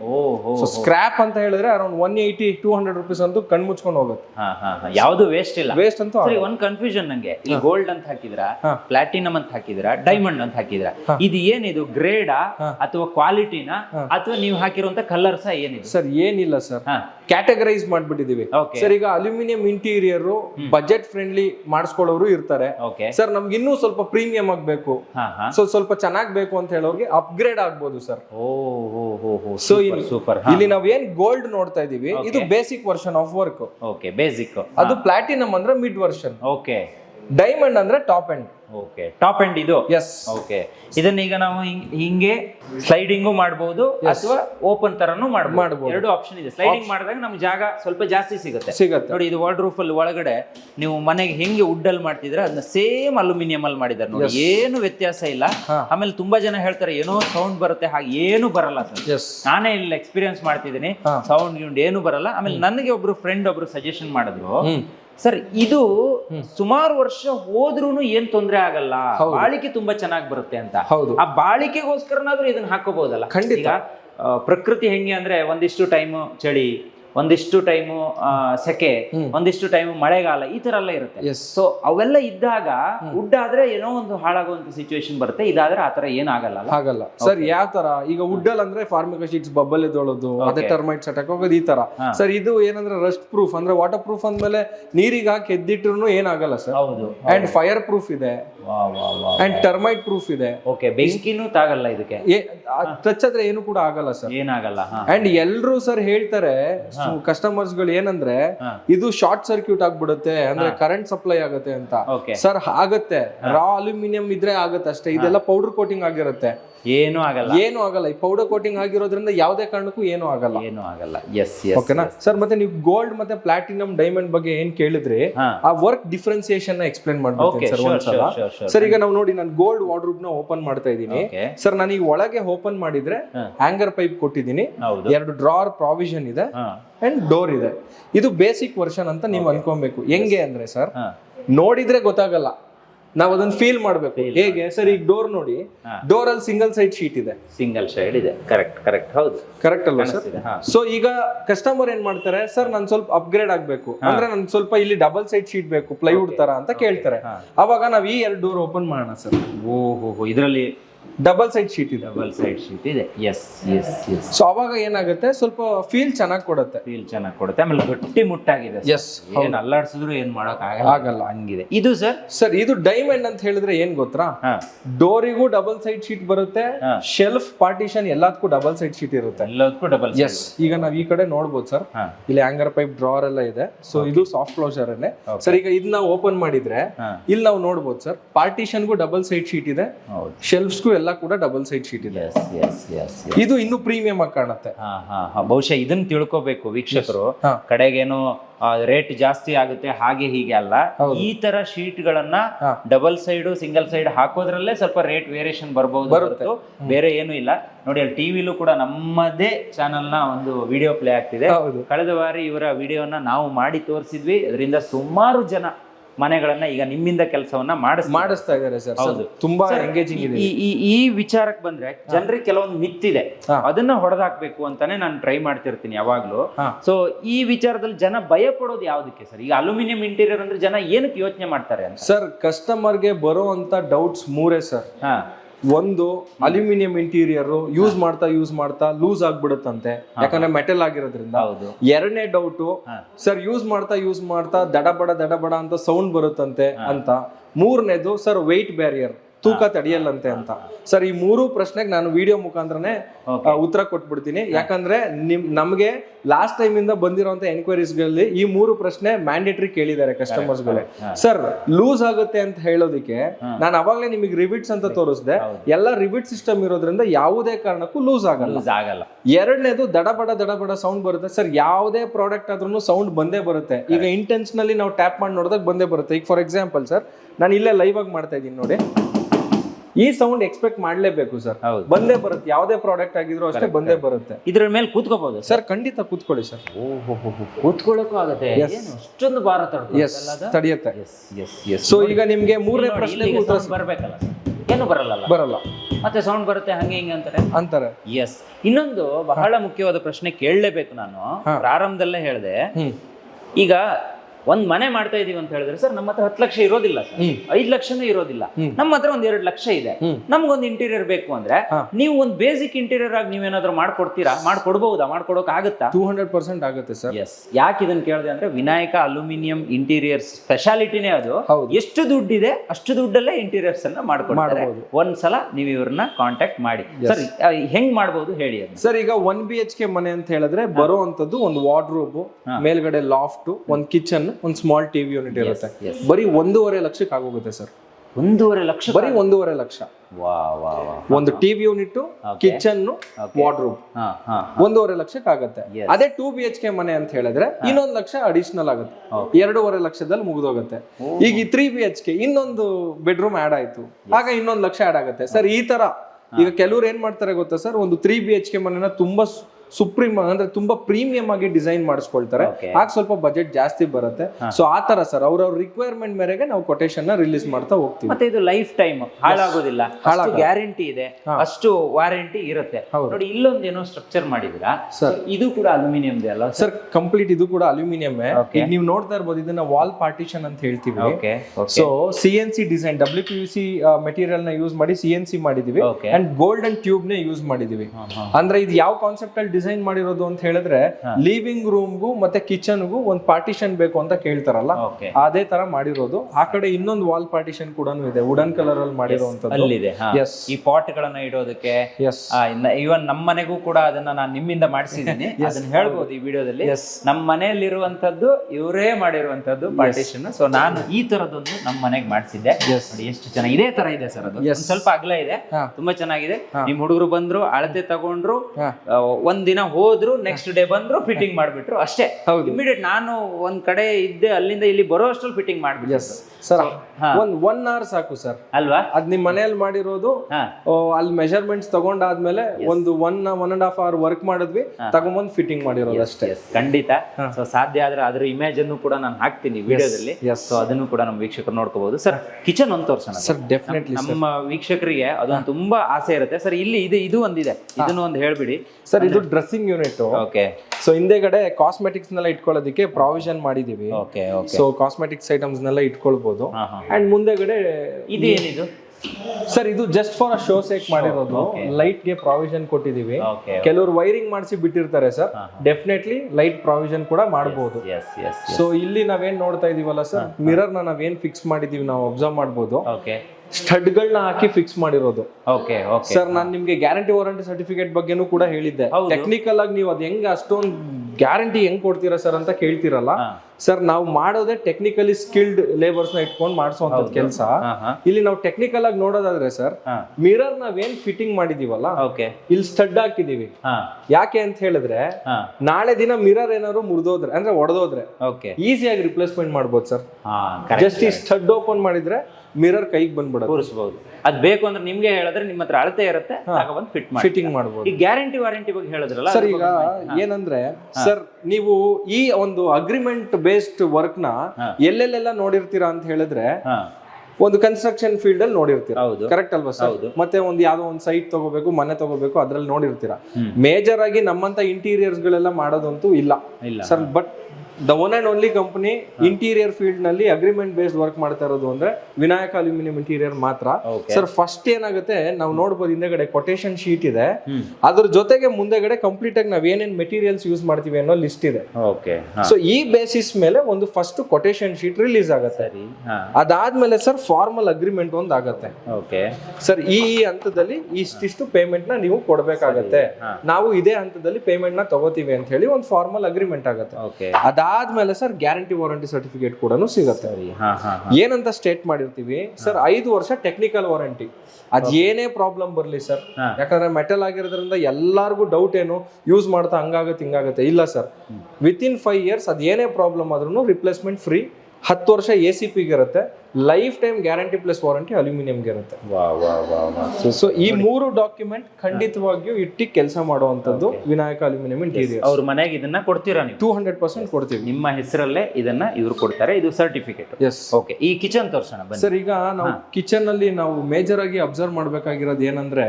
Scrap ಅಂತ ಹೇಳಿದ್ರೆ around one eighty two hundred rupees ಅಂತೂ ಕಣ್ ಮುಚ್ಕೊಂಡು ಹೋಗುತ್ತೆ. ಯಾವುದು ವೇಸ್ಟ್ ಇಲ್ಲ. ವೇಸ್ಟ್ ಅಂತೂ. ಒಂದ್ ಕನ್ಫ್ಯೂಷನ್ ನಂಗೆ. ಗೋಲ್ಡ್ ಅಂತ ಹಾಕಿದ್ರ. ಪ್ಲಾಟಿನಮ್ ಅಂತ ಹಾಕಿದ್ರ ಡೈಮಂಡ್ ಅಂತ ಹಾಕಿದ್ರ. ಇದು ಏನಿದು? ಗ್ರೇಡಾ ಅಥವಾ ಕ್ವಾಲಿಟಿನ ಅಥವಾ ನೀವು ಹಾಕಿರುವಂತ ಕಲರ್ಸ್ ಏನಿದೆ? ಸರ್ ಏನಿಲ್ಲ ಸರ್. ಕ್ಯಾಟಗರೈಸ್ ಮಾಡ್ಬಿಟ್ಟಿದೀವಿ. ಸರ್ ಈಗ ಅಲ್ಯೂಮಿನಿಯಂ ಇಂಟೀರಿಯರ್ ಬಜೆಟ್ ಫ್ರೆಂಡ್ಲಿ ಮಾಡಿಸ್ಕೊಳ್ಳೋರು ಇರ್ತಾರೆ. ಸರ್ ನಮ್ಗೆ ಇನ್ನೂ ಸ್ವಲ್ಪ ಪ್ರೀಮಿಯಂ ಆಗ್ಬೇಕು. ಸೊ ಸ್ವಲ್ಪ ಚೆನ್ನಾಗ್ ಬೇಕು ಅಂತ ಹೇಳೋರ್ಗೆ ಅಪ್ಗ್ರೇಡ್ ಆಗ್ಬೋದು ಸರ್. ಸೊ ಸೂಪರ್ ಇಲ್ಲಿ ನಾವ್ ಏನ್ ಗೋಲ್ಡ್ ನೋಡ್ತಾ ಇದೀವಿ ಇದು basic version of work okay basic ಅದು ಪ್ಲಾಟಿನಮ್ ಅಂದ್ರೆ ಮಿಡ್ ವರ್ಷನ್ ಓಕೆ ಡೈಮಂಡ್ ಅಂದ್ರೆ top end okay top end ಇದು? ಎಸ್ ಓಕೆ ಇದನ್ನ ಈಗ ನಾವು ಹಿಂಗೆ ಸ್ಲೈಡಿಂಗು ಮಾಡಬಹುದು ಅಥವಾ ಓಪನ್ ತರನು ಮಾಡಬಹುದು ಎರಡು ಆಪ್ಷನ್ ಇದೆ. ಸ್ಲೈಡಿಂಗ್ ಮಾಡಿದಾಗ ನಮ್ಗೆ ಜಾಗ ಸ್ವಲ್ಪ ಜಾಸ್ತಿ ಸಿಗುತ್ತೆ. ಸಿಗುತ್ತೆ. ನೋಡಿ ಇದು ವಾರ್ಡ್ ರೂಫ್ ಅಲ್ಲಿ ಒಳಗಡೆ ನೀವು ಮನೆಗೆ ಹೆಂಗೆ ವುಡ್ ಅಲ್ಲಿ ಮಾಡ್ತಿದ್ರೆ ಅದನ್ನ ಸೇಮ್ ಅಲ್ಯೂಮಿನಿಯಂ ಅಲ್ಲಿ ಮಾಡಿದ್ದಾರೆ ನೋಡಿ. ಏನು ವ್ಯತ್ಯಾಸ ಇಲ್ಲ. ಆಮೇಲೆ ತುಂಬಾ ಜನ ಹೇಳ್ತಾರೆ ಏನೋ ಸೌಂಡ್ ಬರುತ್ತೆ ಹಾಗೆ ಏನು ಬರಲ್ಲ ಸರ್. ನಾನೇ ಇಲ್ಲಿ ಎಕ್ಸ್ಪೀರಿಯನ್ಸ್ ಮಾಡ್ತಿದ್ದೀನಿ. ಸೌಂಡ್ ಗಿಂಡ್ ಏನು ಬರಲ್ಲ. ಆಮೇಲೆ ನನಗೆ ಒಬ್ರು ಫ್ರೆಂಡ್ ಒಬ್ರು ಸಜೆಷನ್ ಮಾಡಿದ್ರು. ಸರ್ ಇದು ಸುಮಾರು ವರ್ಷ ಹೋದ್ರೂನು ಏನ್ ತೊಂದರೆ ಆಗಲ್ಲ. ಬಾಳಿಕೆ ತುಂಬಾ ಚೆನ್ನಾಗಿ ಬರುತ್ತೆ ಅಂತ. ಹೌದು. ಆ ಬಾಳಿಕೆಗೋಸ್ಕರನಾದ್ರೂ ಇದನ್ನ ಹಾಕೋಬಹುದಲ್ಲ ಖಂಡಿತ. ಪ್ರಕೃತಿ ಹೆಂಗೆ ಅಂದ್ರೆ ಒಂದಿಷ್ಟು ಟೈಮ್ ಚಳಿ ಒಂದಿಷ್ಟು ಟೈಮು ಸೆಕೆ ಒಂದಿಷ್ಟು ಟೈಮು ಮಳೆಗಾಲ ಈ ತರ ಎಲ್ಲ ಇರುತ್ತೆ. ಸೊ ಅವೆಲ್ಲ ಇದ್ದಾಗ ವುಡ್ ಆದ್ರೆ ಏನೋ ಒಂದು ಹಾಳಾಗುವಂತ ಸಿಚುವೇಶನ್ ಬರುತ್ತೆ. ಇದಾದ್ರೆ ಆತರ ಏನಾಗಲ್ಲ ಆಗಲ್ಲ ಸರ್ ಯಾವ ತರ ಈಗ ವುಡ್ಡಲ್ ಅಂದ್ರೆ ಫಾರ್ಮಿಕಾ ಶೀಟ್ಸ್ ಬಬ್ಬಲ್ ಇದೊಳೋದು ಅದೇ ಟರ್ಮೈಟ್ಸ್ ಅಟ್ಯಾಕ್ ಹೋಗೋದು ಈ ತರ ಸರ್ ಇದು ಏನಂದ್ರೆ ರಸ್ಟ್ ಪ್ರೂಫ್ ಅಂದ್ರೆ ವಾಟರ್ ಪ್ರೂಫ್ ಅಂದ್ಮೇಲೆ ನೀರಿಗೆ ಹಾಕಿ ಎದ್ದಿಟ್ರು ಏನಾಗಲ್ಲ ಸರ್ ಹೌದು ಅಂಡ್ ಫೈರ್ ಪ್ರೂಫ್ ಇದೆ. ಅಂಡ್ ಟರ್ಮೈಟ್ ಪ್ರೂಫ್ ಇದೆ. ಓಕೆ ಬೆಂಕಿನೂ ತಾಗಲ್ಲ ಇದಕ್ಕೆ? ಟಚ್ ಆದ್ರೆ ಏನು ಕೂಡ ಆಗಲ್ಲ ಸರ್. ಏನಾಗಲ್ಲ ಅಂಡ್ ಎಲ್ರು ಸರ್ ಹೇಳ್ತಾರೆ ಕಸ್ಟಮರ್ಸ್ಗಳು ಏನಂದ್ರೆ ಇದು ಶಾರ್ಟ್ ಸರ್ಕ್ಯೂಟ್ ಆಗ್ಬಿಡುತ್ತೆ ಅಂದ್ರೆ ಕರೆಂಟ್ ಸಪ್ಲೈ ಆಗುತ್ತೆ ಅಂತ. ಸರ್ ಆಗತ್ತೆ. ರಾ ಅಲ್ಯೂಮಿನಿಯಂ ಇದ್ರೆ ಆಗತ್ತೆ ಅಷ್ಟೇ. ಇದೆಲ್ಲ ಪೌಡರ್ ಕೋಟಿಂಗ್ ಆಗಿರುತ್ತೆ. ಏನು ಆಗಲ್ಲ. ಏನು ಆಗಲ್ಲ. ಈ ಪೌಡರ್ ಕೋಟಿಂಗ್ ಆಗಿರೋದ್ರಿಂದ ಯಾವುದೇ ಕಾರಣಕ್ಕೂ ಏನು ಆಗಲ್ಲ. ಏನು ಆಗಲ್ಲ. ಎಸ್ ಎಸ್ ಓಕೆನಾ ಸರ್ ಮತ್ತೆ ನೀವು ಗೋಲ್ಡ್ ಮತ್ತೆ ಪ್ಲಾಟಿನಮ್ ಡೈಮಂಡ್ ಬಗ್ಗೆ ಏನ್ ಕೇಳಿದ್ರಿ ಆ ವರ್ಕ್ ಡಿಫ್ರೆನ್ಸಿಯೇಷನ್ನ ಎಕ್ಸ್ಪ್ಲೇನ್ ಮಾಡ್ಬೇಕು ಸರ್ ಒಂದ್ಸಲ. ಸರ್ ಈಗ ನಾವು ನೋಡಿ ನಾನು ಗೋಲ್ಡ್ ವಾರ್ಡ್ರೂಬ್ನ ಓಪನ್ ಮಾಡ್ತಾ ಇದ್ದೀನಿ. ಸರ್ ನಾನು ಈಗ ಒಳಗೆ ಓಪನ್ ಮಾಡಿದ್ರೆ. ಹ್ಯಾಂಗರ್ ಪೈಪ್ ಕೊಟ್ಟಿದ್ದೀನಿ. ಎರಡು ಡ್ರಾರ್ ಪ್ರಾವಿಷನ್ ಇದೆ ಅಂಡ್ ಡೋರ್ ಇದೆ. ಇದು ಬೇಸಿಕ್ ವರ್ಷನ್ ಅಂತ ನೀವು ಅನ್ಕೊಬೇಕು. ಹೆಂಗೆ ಅಂದ್ರೆ ಸರ್ ನೋಡಿದ್ರೆ ಗೊತ್ತಾಗಲ್ಲ. ನಾವು ಅದನ್ನ ಫೀಲ್ ಮಾಡ್ಬೇಕು. ಹೇಗೆ? ಸರ್ ಈಗ ಡೋರ್ ನೋಡಿ. ಡೋರ್ ಅಲ್ಲಿ ಸಿಂಗಲ್ ಸೈಡ್ ಶೀಟ್ ಇದೆ. ಸಿಂಗಲ್ ಸೈಡ್ ಇದೆ. ಕರೆಕ್ಟ್ ಕರೆಕ್ಟ್ ಹೌದು. ಕರೆಕ್ಟ್ ಅಲ್ವಾ ಸರ್ ಸೊ ಈಗ ಕಸ್ಟಮರ್ ಏನ್ ಮಾಡ್ತಾರೆ? ಸರ್ ನನ್ ಸ್ವಲ್ಪ ಅಪ್ಗ್ರೇಡ್ ಆಗ್ಬೇಕು. ಅಂದ್ರೆ ನನ್ ಸ್ವಲ್ಪ ಇಲ್ಲಿ ಡಬಲ್ ಸೈಡ್ ಶೀಟ್ ಬೇಕು ಪ್ಲೈವುಡ್ ತರ ಅಂತ ಕೇಳ್ತಾರೆ. ಅವಾಗ ನಾವ್ ಈ ಎರಡು ಡೋರ್ ಓಪನ್ ಮಾಡೋಣ ಸರ್ ಓಹೋ ಇದರಲ್ಲಿ ಡಬಲ್ ಸೈಡ್ ಶೀಟ್ ಇದೆ ಡಬಲ್ ಸೈಡ್ ಶೀಟ್ ಇದೆ. ಎಸ್ ಎಸ್ ಎಸ್ ಸೊ ಅವಾಗ ಏನಾಗುತ್ತೆ? ಸ್ವಲ್ಪ ಫೀಲ್ ಚೆನ್ನಾಗಿ ಕೊಡುತ್ತೆ. ಫೀಲ್ ಚೆನ್ನಾಗಿ ಕೊಡುತ್ತೆ. ಆಮೇಲೆ ಗಟ್ಟಿ ಮುಟ್ಟಾಗಿದೆ. ಎಸ್ ಏನ್ ಅಲ್ಲಾಡ್ಸಿದ್ರು ಏನ್ ಮಾಡಕ್ ಆಗಲ್ಲ. ಆಗಲ್ಲ. ಹಂಗಿದೆ. ಇದು ಸರ್? ಸರ್ ಇದು ಡೈಮಂಡ್ ಅಂತ ಹೇಳಿದ್ರೆ ಏನ್ ಗೊತ್ತಾ? ಡೋರಿಗೂ ಡಬಲ್ ಸೈಡ್ ಶೀಟ್ ಬರುತ್ತೆ. ಶೆಲ್ಫ್ ಪಾರ್ಟಿಷನ್ ಎಲ್ಲದಕ್ಕೂ ಡಬಲ್ ಸೈಡ್ ಶೀಟ್ ಇರುತ್ತೆ. ಎಲ್ಲದಕ್ಕೂ ಡಬಲ್ ಎಸ್ ಈಗ ನಾವು ಈ ಕಡೆ ನೋಡ್ಬೋದು ಸರ್. ಇಲ್ಲಿ ಆಂಗರ್ ಪೈಪ್ ಡ್ರಾವರ್ ಎಲ್ಲ ಇದೆ. ಸೊ ಇದು ಸಾಫ್ಟ್ ಕ್ಲೋಸರ್ ಸರ್ ಈಗ ಇದನ್ನ ಓಪನ್ ಮಾಡಿದ್ರೆ ಇಲ್ಲಿ ನಾವು ನೋಡ್ಬೋದು ಸರ್. ಪಾರ್ಟಿಷನ್ಗೂ ಡಬಲ್ ಸೈಡ್ ಶೀಟ್ ಇದೆ. ಶೆಲ್ಫ್ಸ್ಗೂ ಎಲ್ಲ ಕೂಡ ಡಬಲ್ ಸೈಡ್ ಶೀಟ್ ಇದೆ. ಇದು ಇನ್ನು ಪ್ರೀಮಿಯಂ ಆಗಿ ಕಾಣುತ್ತೆ. ಹಾ ಹಾ ಹಾ. ಬಹುಶಃ ಇದನ್ನ ತಿಳ್ಕೋಬೇಕು ವೀಕ್ಷಕರು. ಕಡೆಗೇನು ರೇಟ್ ಜಾಸ್ತಿ ಆಗುತ್ತೆ ಹಾಗೆ ಹೀಗೆ ಅಲ್ಲ. ಈ ತರ ಶೀಟ್ ಗಳನ್ನ ಡಬಲ್ ಸೈಡ್ ಸಿಂಗಲ್ ಸೈಡ್ ಹಾಕೋದ್ರಲ್ಲೇ ಸ್ವಲ್ಪ ರೇಟ್ ವೇರಿಯೇಷನ್ ಬರಬಹುದು ಬರುತ್ತೆ. ಬೇರೆ ಏನು ಇಲ್ಲ. ನೋಡಿ ಅಲ್ಲಿ ಟಿವಿಲೂ ಕೂಡ ನಮ್ಮದೇ ಚಾನೆಲ್ನ ಒಂದು ವಿಡಿಯೋ ಪ್ಲೇ ಆಗ್ತಿದೆ. ಕಳೆದ ಬಾರಿ ಇವರ ವಿಡಿಯೋನ ನಾವು ಮಾಡಿ ತೋರಿಸಿದ್ವಿ. ಅದರಿಂದ ಸುಮಾರು ಜನ ಮನೆಗಳನ್ನ ಈಗ ನಿಮ್ಮಿಂದ ಕೆಲಸವನ್ನ ಮಾಡಿಸ್ ಮಾಡಿಸ್ತಾ ಇದಾರೆ ಸರ್. ಹೌದು. ತುಂಬಾ ಎಂಗೇಜಿಂಗ್ ಇದೆ ಈ ಈ ವಿಚಾರಕ್ಕೆ ಬಂದ್ರೆ ಜನರಿಗೆ ಕೆಲವೊಂದು ಮಿತ್ತಿದೆ. ಅದನ್ನ ಹೊಡೆದಾಕ್ಬೇಕು ಅಂತಾನೆ ನಾನು ಟ್ರೈ ಮಾಡ್ತಿರ್ತೀನಿ ಯಾವಾಗ್ಲೂ. ಸೊ ಈ ವಿಚಾರದಲ್ಲಿ ಜನ ಭಯ ಪಡೋದು ಯಾವ್ದಕ್ಕೆ ಸರ್? ಈಗ ಅಲ್ಯೂಮಿನಿಯಂ ಇಂಟೀರಿಯರ್ ಅಂದ್ರೆ ಜನ ಏನಕ್ಕೆ ಯೋಚನೆ ಮಾಡ್ತಾರೆ ಸರ್ ಕಸ್ಟಮರ್ಗೆ ಬರೋ ಅಂತ ಡೌಟ್ಸ್ ಮೂರೇ ಸರ್. ಹಾ. ಒಂದು ಅಲ್ಯೂಮಿನಿಯಂ ಇಂಟೀರಿಯರ್ ಯೂಸ್ ಮಾಡ್ತಾ ಯೂಸ್ ಮಾಡ್ತಾ ಲೂಸ್ ಆಗ್ಬಿಡುತ್ತಂತೆ. ಯಾಕಂದ್ರೆ ಮೆಟಲ್ ಆಗಿರೋದ್ರಿಂದ. ಎರಡನೇ ಡೌಟು ಸರ್ ಯೂಸ್ ಮಾಡ್ತಾ ಯೂಸ್ ಮಾಡ್ತಾ ದಡಬಡ ದಡಬಡ ಅಂತ ಸೌಂಡ್ ಬರುತ್ತಂತೆ ಅಂತ. ಮೂರನೇದು ಸರ್ ವೆಯ್ಟ್ ಬ್ಯಾರಿಯರ್ ತೂಕ ತಡೆಯಲ್ಲಂತೆ ಅಂತ. ಸರ್ ಈ ಮೂರು ಪ್ರಶ್ನೆಗೆ ನಾನು ವಿಡಿಯೋ ಮುಖಾಂತರನೇ. ಉತ್ತರ ಕೊಟ್ಬಿಡ್ತೀನಿ. ಯಾಕಂದ್ರೆ ನಿಮ್ ನಮ್ಗೆ ಲಾಸ್ಟ್ ಟೈಮ್ ಇಂದ ಬಂದಿರುವಂತ ಎನ್ಕ್ವೈರೀಸ್ಗಳಲ್ಲಿ ಈ ಮೂರು ಪ್ರಶ್ನೆ ಮ್ಯಾಂಡೇಟರಿ ಕೇಳಿದ್ದಾರೆ ಕಸ್ಟಮರ್ಸ್ ಗಳೇ ಸರ್ ಲೂಸ್ ಆಗುತ್ತೆ ಅಂತ ಹೇಳೋದಿಕ್ಕೆ ನಾನು ಅವಾಗಲೇ ನಿಮಗೆ ರಿವಿಟ್ಸ್ ಅಂತ ತೋರಿಸ್ದೆ. ಎಲ್ಲ ರಿಬಿಟ್ ಸಿಸ್ಟಮ್ ಇರೋದ್ರಿಂದ ಯಾವುದೇ ಕಾರಣಕ್ಕೂ ಲೂಸ್ ಆಗಲ್ಲ. ಎರಡನೇದು ದಡಬಡ ದಡಬಡ ಸೌಂಡ್ ಬರುತ್ತೆ. ಸರ್ ಯಾವುದೇ ಪ್ರಾಡಕ್ಟ್ ಆದ್ರೂ ಸೌಂಡ್ ಬಂದೇ ಬರುತ್ತೆ. ಈಗ ಇಂಟೆನ್ಷನಲಿ ನಾವು ಟ್ಯಾಪ್ ಮಾಡಿ ನೋಡಿದಾಗ ಬಂದೇ ಬರುತ್ತೆ. ಈಗ ಫಾರ್ ಎಕ್ಸಾಂಪಲ್ ಸರ್ ನಾನು ಇಲ್ಲೇ ಲೈವ್ ಆಗಿ ಮಾಡ್ತಾ ಇದ್ದೀನಿ ನೋಡಿ. ಈ ಸೌಂಡ್ ಎಕ್ಸ್ಪೆಕ್ಟ್ ಮಾಡಲೇಬೇಕು ಸರ್ ಹೌದು. ಬಂದೇ ಬರುತ್ತೆ. ಯಾವುದೇ ಪ್ರಾಡಕ್ಟ್ ಆಗಿದ್ರು ಅಷ್ಟೇ ಬಂದೇ ಬರುತ್ತೆ. ಇದ್ರ ಮೇಲೆ ಕೂತ್ಕೋಬಹುದು ಸರ್ ಖಂಡಿತ ಕೂತ್ಕೊಳ್ಳಿ ಸರ್ ಕೂತ್ಕೊಳ್ಳೋಕ್ಕೂ ಆಗುತ್ತೆ. ಏನು ಅಷ್ಟೊಂದು ಭಾರ ಎಸ್ ತಡೆಯುತ್ತೆ. ಎಸ್ ಎಸ್ ಎಸ್ ಸೊ ಈಗ ನಿಮ್ಗೆ ಮೂರನೇ ಪ್ರಶ್ನೆ ಉತ್ತರ ಬರ್ಬೇಕಲ್ಲ ಏನು ಬರಲ್ಲ ಬರಲ್ಲ. ಮತ್ತೆ ಸೌಂಡ್ ಬರುತ್ತೆ ಹಂಗೆ ಹಿಂಗೆ ಅಂತಾರೆ? ಅಂತಾರೆ. ಎಸ್ ಇನ್ನೊಂದು ಬಹಳ ಮುಖ್ಯವಾದ ಪ್ರಶ್ನೆ ಕೇಳಲೇಬೇಕು ನಾನು. ಪ್ರಾರಂಭದಲ್ಲೇ ಹೇಳಿದೆ. ಹ್ಮ್. ಈಗ ಒಂದ್ ಮನೆ ಮಾಡ್ತಾ ಇದೀವಿ ಅಂತ ಹೇಳಿದ್ರೆ ಸರ್ ನಮ್ಮ ಹತ್ರ ಹತ್ತು ಲಕ್ಷ ಇರೋದಿಲ್ಲ ಸರ್. ಐದ್ ಲಕ್ಷನೂ ಇರೋದಿಲ್ಲ. ನಮ್ಮ ಹತ್ರ ಒಂದ್ ಎರಡು ಲಕ್ಷ ಇದೆ. ನಮ್ಗೊಂದು ಇಂಟೀರಿಯರ್ ಬೇಕು ಅಂದ್ರೆ. ನೀವು ಒಂದ್ ಬೇಸಿಕ್ ಇಂಟೀರಿಯರ್ ಆಗಿ ನೀವೇನಾದ್ರೂ ಮಾಡ್ಕೊಡ್ತೀರಾ? ಮಾಡ್ಕೊಡ್ಬಹುದಾ? ಮಾಡ್ಕೊಡೋಕ್ ಆಗುತ್ತಾ? ಟೂ ಹಂಡ್ರೆಡ್ ಪರ್ಸೆಂಟ್ ಆಗುತ್ತೆ ಸರ್. ಎಸ್ ಯಾಕೆ ಇದನ್ನ ಕೇಳಿದೆ ಅಂದ್ರೆ ವಿನಾಯಕ ಅಲ್ಯೂಮಿನಿಯಂ ಇಂಟೀರಿಯರ್ ಸ್ಪೆಷಾಲಿಟಿನೇ ಅದು. ಎಷ್ಟು ದುಡ್ಡಿದೆ ಅಷ್ಟು ದುಡ್ಡಲ್ಲೇ ಇಂಟೀರಿಯರ್ಸ್ ಅನ್ನ ಮಾಡ್ಕೊಡ್ತಾರೆ. ಒಂದ್ಸಲ ನೀವು ಇವ್ರನ್ನ ಕಾಂಟ್ಯಾಕ್ಟ್ ಮಾಡಿ. ಸರ್ ಹೆಂಗ್ ಮಾಡ್ಬೋದು ಹೇಳಿ ಸರ್ ಈಗ ಒನ್ ಬಿ ಎಚ್ ಕೆ ಮನೆ ಅಂತ ಹೇಳಿದ್ರೆ ಬರುವಂತದ್ದು ಒಂದು ವಾರ್ಡ್ರೋಬ್. ಮೇಲ್ಗಡೆ ಲಾಫ್ಟ್ ಒಂದ್ ಕಿಚನ್ ಒಂದ್ ಸ್ಮಾಲ್ ಟಿವಿ ಯೂನಿಟ್ ಇರುತ್ತೆ. ಬರೀ ಒಂದೂವರೆ ಲಕ್ಷಕ್ಕೆ ಆಗೋಗುತ್ತೆ ಸರ್. ಒಂದೂವರೆ ಲಕ್ಷ ಬರೀ ಒಂದೂವರೆ ಲಕ್ಷ. ವಾ ವಾ ವಾ ಒಂದು ಟಿವಿ ಯೂನಿಟ್ ಕಿಚನ್ ವಾರ್ಡ್ರೂಮ್ ಒಂದೂವರೆ ಲಕ್ಷಕ್ಕೆ ಆಗುತ್ತೆ. ಅದೇ ಟೂ ಬಿ ಎಚ್ ಕೆ ಮನೆ ಅಂತ ಹೇಳಿದ್ರೆ ಇನ್ನೊಂದು ಲಕ್ಷ ಅಡಿಷನಲ್ ಆಗುತ್ತೆ. ಎರಡೂವರೆ ಲಕ್ಷದಲ್ಲಿ ಮುಗಿದೋಗುತ್ತೆ. ಈಗ ಈ ತ್ರೀ ಬಿ ಎಚ್ ಕೆ ಇನ್ನೊಂದು ಬೆಡ್ರೂಮ್ ಆಡ್ ಆಯ್ತು. ಆಗ ಇನ್ನೊಂದು ಲಕ್ಷ ಆಡ್ ಆಗುತ್ತೆ. ಸರ್ ಈ ತರ ಈಗ ಕೆಲವ್ರು ಏನ್ ಮಾಡ್ತಾರೆ ಗೊತ್ತಾ ಸರ್? ಒಂದು ತ್ರೀ ಬಿ ಎಚ್ ಕೆ ಮನೆನ ತುಂಬಾ ಸುಪ್ರೀಂ ಅಂದ್ರೆ ತುಂಬಾ ಪ್ರೀಮಿಯಂ ಆಗಿ ಡಿಸೈನ್ ಮಾಡಿಸ್ಕೊಳ್ತಾರೆ. ಆಗ ಸ್ವಲ್ಪ ಬಜೆಟ್ ಜಾಸ್ತಿ ಬರುತ್ತೆ. ಸೊ ಆ ತರ ಸರ್ ಅವ್ರವ್ರ ರಿಕ್ವೈರ್ಮೆಂಟ್ ಮೇರೆಗೆ ನಾವು ಕೊಟೇಶನ್ನ ರಿಲೀಸ್ ಮಾಡ್ತಾ ಹೋಗ್ತೀವಿ. ಮತ್ತೆ ಇದು ಲೈಫ್ ಟೈಮ್ ಹಾಳಾಗೋದಿಲ್ಲ ಗ್ಯಾರಂಟಿ ಇದೆ. ಅಷ್ಟು ವಾರಂಟಿ ಇರುತ್ತೆ. ನೋಡಿ ಇಲ್ಲೊಂದು ಏನೋ ಸ್ಟ್ರಕ್ಚರ್ ಮಾಡಿದಿರಾ ಸರ್ ಇದು ಕೂಡ ಅಲ್ಯೂಮಿನಿಯಂ ಅಲ್ಲ ಸರ್ ಕಂಪ್ಲೀಟ್ ಇದು ಕೂಡ ಅಲ್ಯೂಮಿನಿಯಂ ಈಗ ನೀವು ನೋಡ್ತಾ ಇರ್ಬೋದು ಇದನ್ನ ವಾಲ್ ಪಾರ್ಟಿಷನ್ ಅಂತ ಹೇಳ್ತೀವಿ. So C N C design W P U C ಮೆಟೀರಿಯಲ್ನ use ಮಾಡಿ ಸಿ ಎನ್ ಸಿ ಮಾಡಿದೀವಿ. ಅಂಡ್ ಗೋಲ್ಡನ್ ಟ್ಯೂಬ್ ನೇ ಯೂಸ್ ಮಾಡಿದೀವಿ. ಅಂದ್ರೆ ಇದು ಯಾವ ಕಾನ್ಸೆಪ್ಟ್ ಅಲ್ಲಿ ಡಿಸೈನ್ ಮಾಡಿರೋದು ಅಂತ ಹೇಳಿದ್ರೆ ಲಿವಿಂಗ್ ರೂಮ್ಗೂ ಮತ್ತೆ ಕಿಚನ್ಗೂ ಒಂದು ಪಾರ್ಟಿಷನ್ ಬೇಕು ಅಂತ ಕೇಳ್ತಾರಲ್ಲ? ಅದೇ ತರ ಮಾಡಿರೋದು. ಆ ಕಡೆ ಇನ್ನೊಂದು ವಾಲ್ ಪಾರ್ಟಿಷನ್ ಕೂಡ ಇದೆ. ವುಡನ್ ಕಲರ್ ಅಲ್ಲಿ ಮಾಡಿರುವಂತದ್ದು ಅಲ್ಲಿದೆ. ಈ ಪಾಟ್ ಗಳನ್ನ ಇಡೋದಕ್ಕೆ ಎಸ್ ಇವನ್ ನಮ್ಮ ಮನೆಗೂ ಕೂಡ ಅದನ್ನ ನಾನು ನಿಮ್ಮಿಂದ ಮಾಡಿಸಿದ್ದೀನಿ. ಅದನ್ನ ಹೇಳ್ಬೋದು ಈ ವಿಡಿಯೋದಲ್ಲಿ. ನಮ್ಮ ಮನೆಯಲ್ಲಿ ಇರುವಂತದ್ದು ಇವರೇ ಮಾಡಿರುವಂತದ್ದು ಪಾರ್ಟಿಷನ್ ಸೊ ನಾನು ಈ ತರದೊಂದು ನಮ್ಮ ಮನೆಗೆ ಮಾಡಿಸಿದ್ದೆ. ಎಷ್ಟು ಚೆನ್ನಾಗಿ ಇದೇ ತರ ಇದೆ ಸರ್ ಅದು. ಸ್ವಲ್ಪ ಅಗಲ ಇದೆ. ತುಂಬಾ ಚೆನ್ನಾಗಿದೆ. ನಿಮ್ ಹುಡುಗರು ಬಂದ್ರು ಅಳತೆ ತಗೊಂಡ್ರು ಒಂದ್ ದಿನ ಹೋದ್ರು ನೆಕ್ಸ್ಟ್ ಡೇ ಬಂದ್ರು ಫಿಟ್ಟಿಂಗ್ ಮಾಡ್ಬಿಟ್ರು ಅಷ್ಟೇ. ಹೌದು. ಇಮಿಡಿಯೇಟ್ ನಾನು ಒಂದ್ ಕಡೆ ಇದ್ದೆ ಅಲ್ಲಿಂದ ಇಲ್ಲಿ ಬರೋ ಅಷ್ಟ್ರಲ್ಲಿ ಫಿಟ್ಟಿಂಗ್ ಮಾಡ್ಬಿಟ್ಟು ಸರ್. ಒಂದ್ ಒನ್ ಅವರ್ ಸಾಕು ಸರ್ ಅಲ್ವಾ? ಅದ್ ನಿಮ್ ಮನೆಯಲ್ಲಿ ಮಾಡಿರೋದು ಅಲ್ಲಿ ಮೆಜರ್ಮೆಂಟ್ಸ್ ತಗೊಂಡಾದ್ಮೇಲೆ ಒಂದು one one and half hour work ಮಾಡಿದ್ವಿ ತಗೊಂಬಂದ್ ಫಿಟ್ಟಿಂಗ್ ಮಾಡಿರೋದು ಅಷ್ಟೇ. ಖಂಡಿತ. ಸೊ ಸಾಧ್ಯ ಆದ್ರೆ ಅದ್ರ ಇಮೇಜ್ ಅನ್ನು ಕೂಡ ನಾನು ಹಾಕ್ತೀನಿ ವಿಡಿಯೋದಲ್ಲಿ. ಸೊ ಅದನ್ನು ಕೂಡ ನಮ್ಮ ವೀಕ್ಷಕರು ನೋಡ್ಕೋಬಹುದು. ಸರ್ ಕಿಚನ್ ಒಂದು ತೋರ್ಸೋಣ ಸರ್. ಡೆಫಿನೆಟ್ಲಿ ನಮ್ಮ ವೀಕ್ಷಕರಿಗೆ ಅದೊಂದು ತುಂಬಾ ಆಸೆ ಇರುತ್ತೆ. ಸರ್ ಇಲ್ಲಿ ಇದು ಇದು ಒಂದಿದೆ. ಇದನ್ನು ಒಂದು ಹೇಳ್ಬಿಡಿ. ಸರ್ ಇದು ಡ್ರೆಸ್ಸಿಂಗ್ ಯೂನಿಟ್ ಓಕೆ ಸೊ ಹಿಂದೆಗಡೆ ಕಾಸ್ಮೆಟಿಕ್ಸ್ ನೆಲ್ಲ ಇಟ್ಕೊಳ್ಳೋದಕ್ಕೆ ಪ್ರಾವಿಷನ್ ಮಾಡಿದೀವಿ. Okay okay so cosmetics items ನೆಲ್ಲ ಇಟ್ಕೊಳ್ಬಹುದು ಅಂಡ್ ಮುಂದೆಗಡೆ ಇದು ಏನಿದು? ಸರ್ ಇದು just for a show sake ಮಾಡಿರೋದು. ಲೈಟ್ಗೆ ಪ್ರಾವಿಷನ್ ಕೊಟ್ಟಿದೀವಿ. ಕೆಲವರು ವೈರಿಂಗ್ ಮಾಡಿಸಿ ಬಿಟ್ಟಿರ್ತಾರೆ ಸರ್ ಡೆಫಿನೆಟ್ಲಿ ಲೈಟ್ ಪ್ರಾವಿಷನ್ ಕೂಡ ಮಾಡಬಹುದು ಸೊ ಇಲ್ಲಿ ನಾವೇನ್ ನೋಡ್ತಾ ಇದೀವಲ್ಲ ಸರ್ ಮಿರರ್ನ ನಾವೇನ್ ಫಿಕ್ಸ್ ಮಾಡಿದೀವಿ ನಾವು ಅಬ್ಸರ್ವ್ ಮಾಡಬಹುದು ಓಕೆ ಸ್ಟಡ್ಗಳನ್ನ ಹಾಕಿ ಫಿಕ್ಸ್ ಮಾಡಿರೋದು. Okay okay. ಸರ್ ನಾನು ನಿಮ್ಗೆ ಗ್ಯಾರಂಟಿ ವಾರಂಟಿ ಸರ್ಟಿಫಿಕೇಟ್ ಬಗ್ಗೆನೂ ಕೂಡ ಹೇಳಿದ್ದೆ. ಟೆಕ್ನಿಕಲ್ ಆಗಿ ನೀವು ಅದ್ ಹೆಂಗ್ ಅಷ್ಟೊಂದು ಗ್ಯಾರಂಟಿ ಹೆಂಗ್ ಕೊಡ್ತೀರಾ ಸರ್ ಅಂತ ಕೇಳ್ತಿರಲ್ಲ? ಸರ್ ನಾವು ಮಾಡೋದೇ ಟೆಕ್ನಿಕಲಿ ಸ್ಕಿಲ್ಡ್ ಲೇಬರ್ಸ್ನ ಇಟ್ಕೊಂಡು ಮಾಡಿಸುವಂತ ಕೆಲಸ. ಇಲ್ಲಿ ನಾವು ಟೆಕ್ನಿಕಲ್ ಆಗಿ ನೋಡೋದಾದ್ರೆ ಸರ್ ಮಿರರ್ ನಾವೇನ್ ಫಿಟ್ಟಿಂಗ್ ಮಾಡಿದೀವಲ್ಲ? ಓಕೆ. ಇಲ್ಲಿ ಸ್ಟಡ್ ಹಾಕಿದೀವಿ ಯಾಕೆ ಅಂತ ಹೇಳಿದ್ರೆ ನಾಳೆ ದಿನ ಮಿರರ್ ಏನಾದ್ರು ಮುರಿದೋದ್ರೆ ಅಂದ್ರೆ ಒಡೆದೋದ್ರೆ ಓಕೆ. ಈಸಿಯಾಗಿ ರಿಪ್ಲೇಸ್ಮೆಂಟ್ ಮಾಡ್ಬೋದು ಸರ್. ಜಸ್ಟ್ ಈ ಸ್ಟಡ್ ಓಪನ್ ಮಾಡಿದ್ರೆ ಮಿರರ್ ಕೈಗೆ ಬಂದ್ಬಿಡುತ್ತೆ. ಕೂರಿಸಬಹುದು ಅದ್ ಬೇಕು ಅಂದ್ರೆ ನಿಮ್ಗೆ ಹೇಳಿದ್ರೆ ನಿಮ್ಮ ಹತ್ರ ಅಳತೆ ಇರುತ್ತೆ ಫಿಟ್ ಮಾಡಿ ಫಿಟ್ಟಿಂಗ್ ಮಾಡ್ಬೋದು. ಈ ಗ್ಯಾರಂಟಿ ವಾರಂಟಿ ಬಗ್ಗೆ ಹೇಳಿದ್ರಲ್ಲ ಸರ್ ಈಗ ಏನಂದ್ರೆ ಸರ್ ನೀವು ಈ ಒಂದು ಅಗ್ರಿಮೆಂಟ್ ಬೇಸ್ಡ್ ವರ್ಕ್ನ ಎಲ್ಲೆಲ್ಲೆಲ್ಲ ನೋಡಿರ್ತೀರಾ ಅಂತ ಹೇಳಿದ್ರೆ ಒಂದು ಕನ್ಸ್ಟ್ರಕ್ಷನ್ ಫೀಲ್ಡ್ ಅಲ್ಲಿ ನೋಡಿರ್ತೀರಾ. ಹೌದು. ಕರೆಕ್ಟ್ ಅಲ್ವಾ ಸರ್? ಮತ್ತೆ ಒಂದು ಯಾವ್ದೋ ಒಂದು ಸೈಟ್ ತಗೋಬೇಕು ಮನೆ ತಗೋಬೇಕು ಅದ್ರಲ್ಲಿ ನೋಡಿರ್ತೀರಾ. ಮೇಜರ್ ಆಗಿ ನಮ್ಮಂತ ಇಂಟೀರಿಯರ್ಸ್ ಗಳೆಲ್ಲ ಮಾಡೋದಂತೂ ಇಲ್ಲ. Sir but the one and only company interior ಫೀಲ್ಡ್ನಲ್ಲಿ agreement based work ಮಾಡ್ತಾ ಇರೋದು ಅಂದ್ರೆ ವಿನಾಯಕ ಅಲ್ಯೂಮಿನಿಯಂ ಇಂಟೀರಿಯರ್ ಮಾತ್ರ. ಸರ್ ಫಸ್ಟ್ ಏನಾಗುತ್ತೆ ನಾವು ನೋಡ್ಬೋದು ಹಿಂದೆಗಡೆ ಕೊಟೇಶನ್ ಶೀಟ್ ಇದೆ. ಅದ್ರ ಜೊತೆಗೆ ಮುಂದೆಗಡೆ ಕಂಪ್ಲೀಟ್ ಆಗಿ ನಾವ್ ಏನೇನ್ ಮೆಟೀರಿಯಲ್ಸ್ ಯೂಸ್ ಮಾಡ್ತೀವಿ ಅನ್ನೋ ಲಿಸ್ಟ್ ಇದೆ. ಓಕೆ ಸೊ ಈ ಬೇಸಿಸ್ ಮೇಲೆ ಒಂದು ಫಸ್ಟ್ ಕೊಟೇಶನ್ ಶೀಟ್ ರಿಲೀಸ್ ಆಗುತ್ತೆ. ಅದಾದ್ಮೇಲೆ ಸರ್ ಫಾರ್ಮಲ್ ಅಗ್ರಿಮೆಂಟ್ ಒಂದು ಆಗತ್ತೆ. ಓಕೆ ಸರ್ ಈ ಹಂತದಲ್ಲಿ ಇಷ್ಟಿಷ್ಟು ಪೇಮೆಂಟ್ನ ನೀವು ಕೊಡ್ಬೇಕಾಗತ್ತೆ. ನಾವು ಇದೇ ಹಂತದಲ್ಲಿ ಪೇಮೆಂಟ್ನ ತಗೋತೀವಿ ಅಂತ ಹೇಳಿ ಒಂದು ಫಾರ್ಮಲ್ ಅಗ್ರಿಮೆಂಟ್ ಆಗುತ್ತೆ. ಅದಾದ್ಮೇಲೆ ಸರ್ ಗ್ಯಾರಂಟಿ ವಾರಂಟಿ ಸರ್ಟಿಫಿಕೇಟ್ ಕೂಡ ಸಿಗುತ್ತೆ. ಏನಂತ ಸ್ಟೇಟ್ ಮಾಡಿರ್ತೀವಿ? ಸರ್ ಐದು ವರ್ಷ ಟೆಕ್ನಿಕಲ್ ವಾರಂಟಿ ಅದ್ ಏನೇ ಪ್ರಾಬ್ಲಮ್ ಬರ್ಲಿ ಸರ್ ಯಾಕಂದ್ರೆ ಮೆಟಲ್ ಆಗಿರೋದ್ರಿಂದ ಎಲ್ಲಾರ್ಗು ಡೌಟ್ ಏನು ಯೂಸ್ ಮಾಡ್ತಾ ಹಂಗಾಗತ್ತೆ ಹಿಂಗಾಗತ್ತೆ. ಇಲ್ಲ sir. With in five years ಅದೇನೇ ಏನೇ ಪ್ರಾಬ್ಲಮ್ ಆದ್ರೂ ರಿಪ್ಲೇಸ್ಮೆಂಟ್ ಫ್ರೀ ಹತ್ತು ವರ್ಷ ಎ ಸಿ ಪಿಗೆ ಇರುತ್ತೆ lifetime guarantee plus warranty ಅಲ್ಯೂಮಿನಿಯಂಗೆ ಇರುತ್ತೆ. ಸೊ ಈ ಮೂರು ಡಾಕ್ಯುಮೆಂಟ್ ಖಂಡಿತವಾಗಿಯೂ ಇಟ್ಟಿ ಕೆಲಸ ಮಾಡುವಂತದ್ದು ವಿನಾಯಕ ಅಲ್ಯೂಮಿನಿಯಂ ಇಂಟೀರಿಯರ್ ಅವ್ರ ಮನೆಗೆ ಇದನ್ನ ಕೊಡ್ತೀರಾ ನೀವು? ಟೂ ಹಂಡ್ರೆಡ್ ಪರ್ಸೆಂಟ್ ಕೊಡ್ತೀವಿ. ನಿಮ್ಮ ಹೆಸರಲ್ಲೇ ಇದನ್ನ ಇವ್ರು ಕೊಡ್ತಾರೆ ಇದು ಸರ್ಟಿಫಿಕೇಟ್ ಎಸ್ ಓಕೆ ಈ ಕಿಚನ್ ತೋರ್ಸೋಣ ಸರ್ ಈಗ ನಾವು ಕಿಚನ್ ಅಲ್ಲಿ ನಾವು ಮೇಜರ್ ಆಗಿ ಅಬ್ಸರ್ವ್ ಮಾಡ್ಬೇಕಾಗಿರೋದು ಏನಂದ್ರೆ.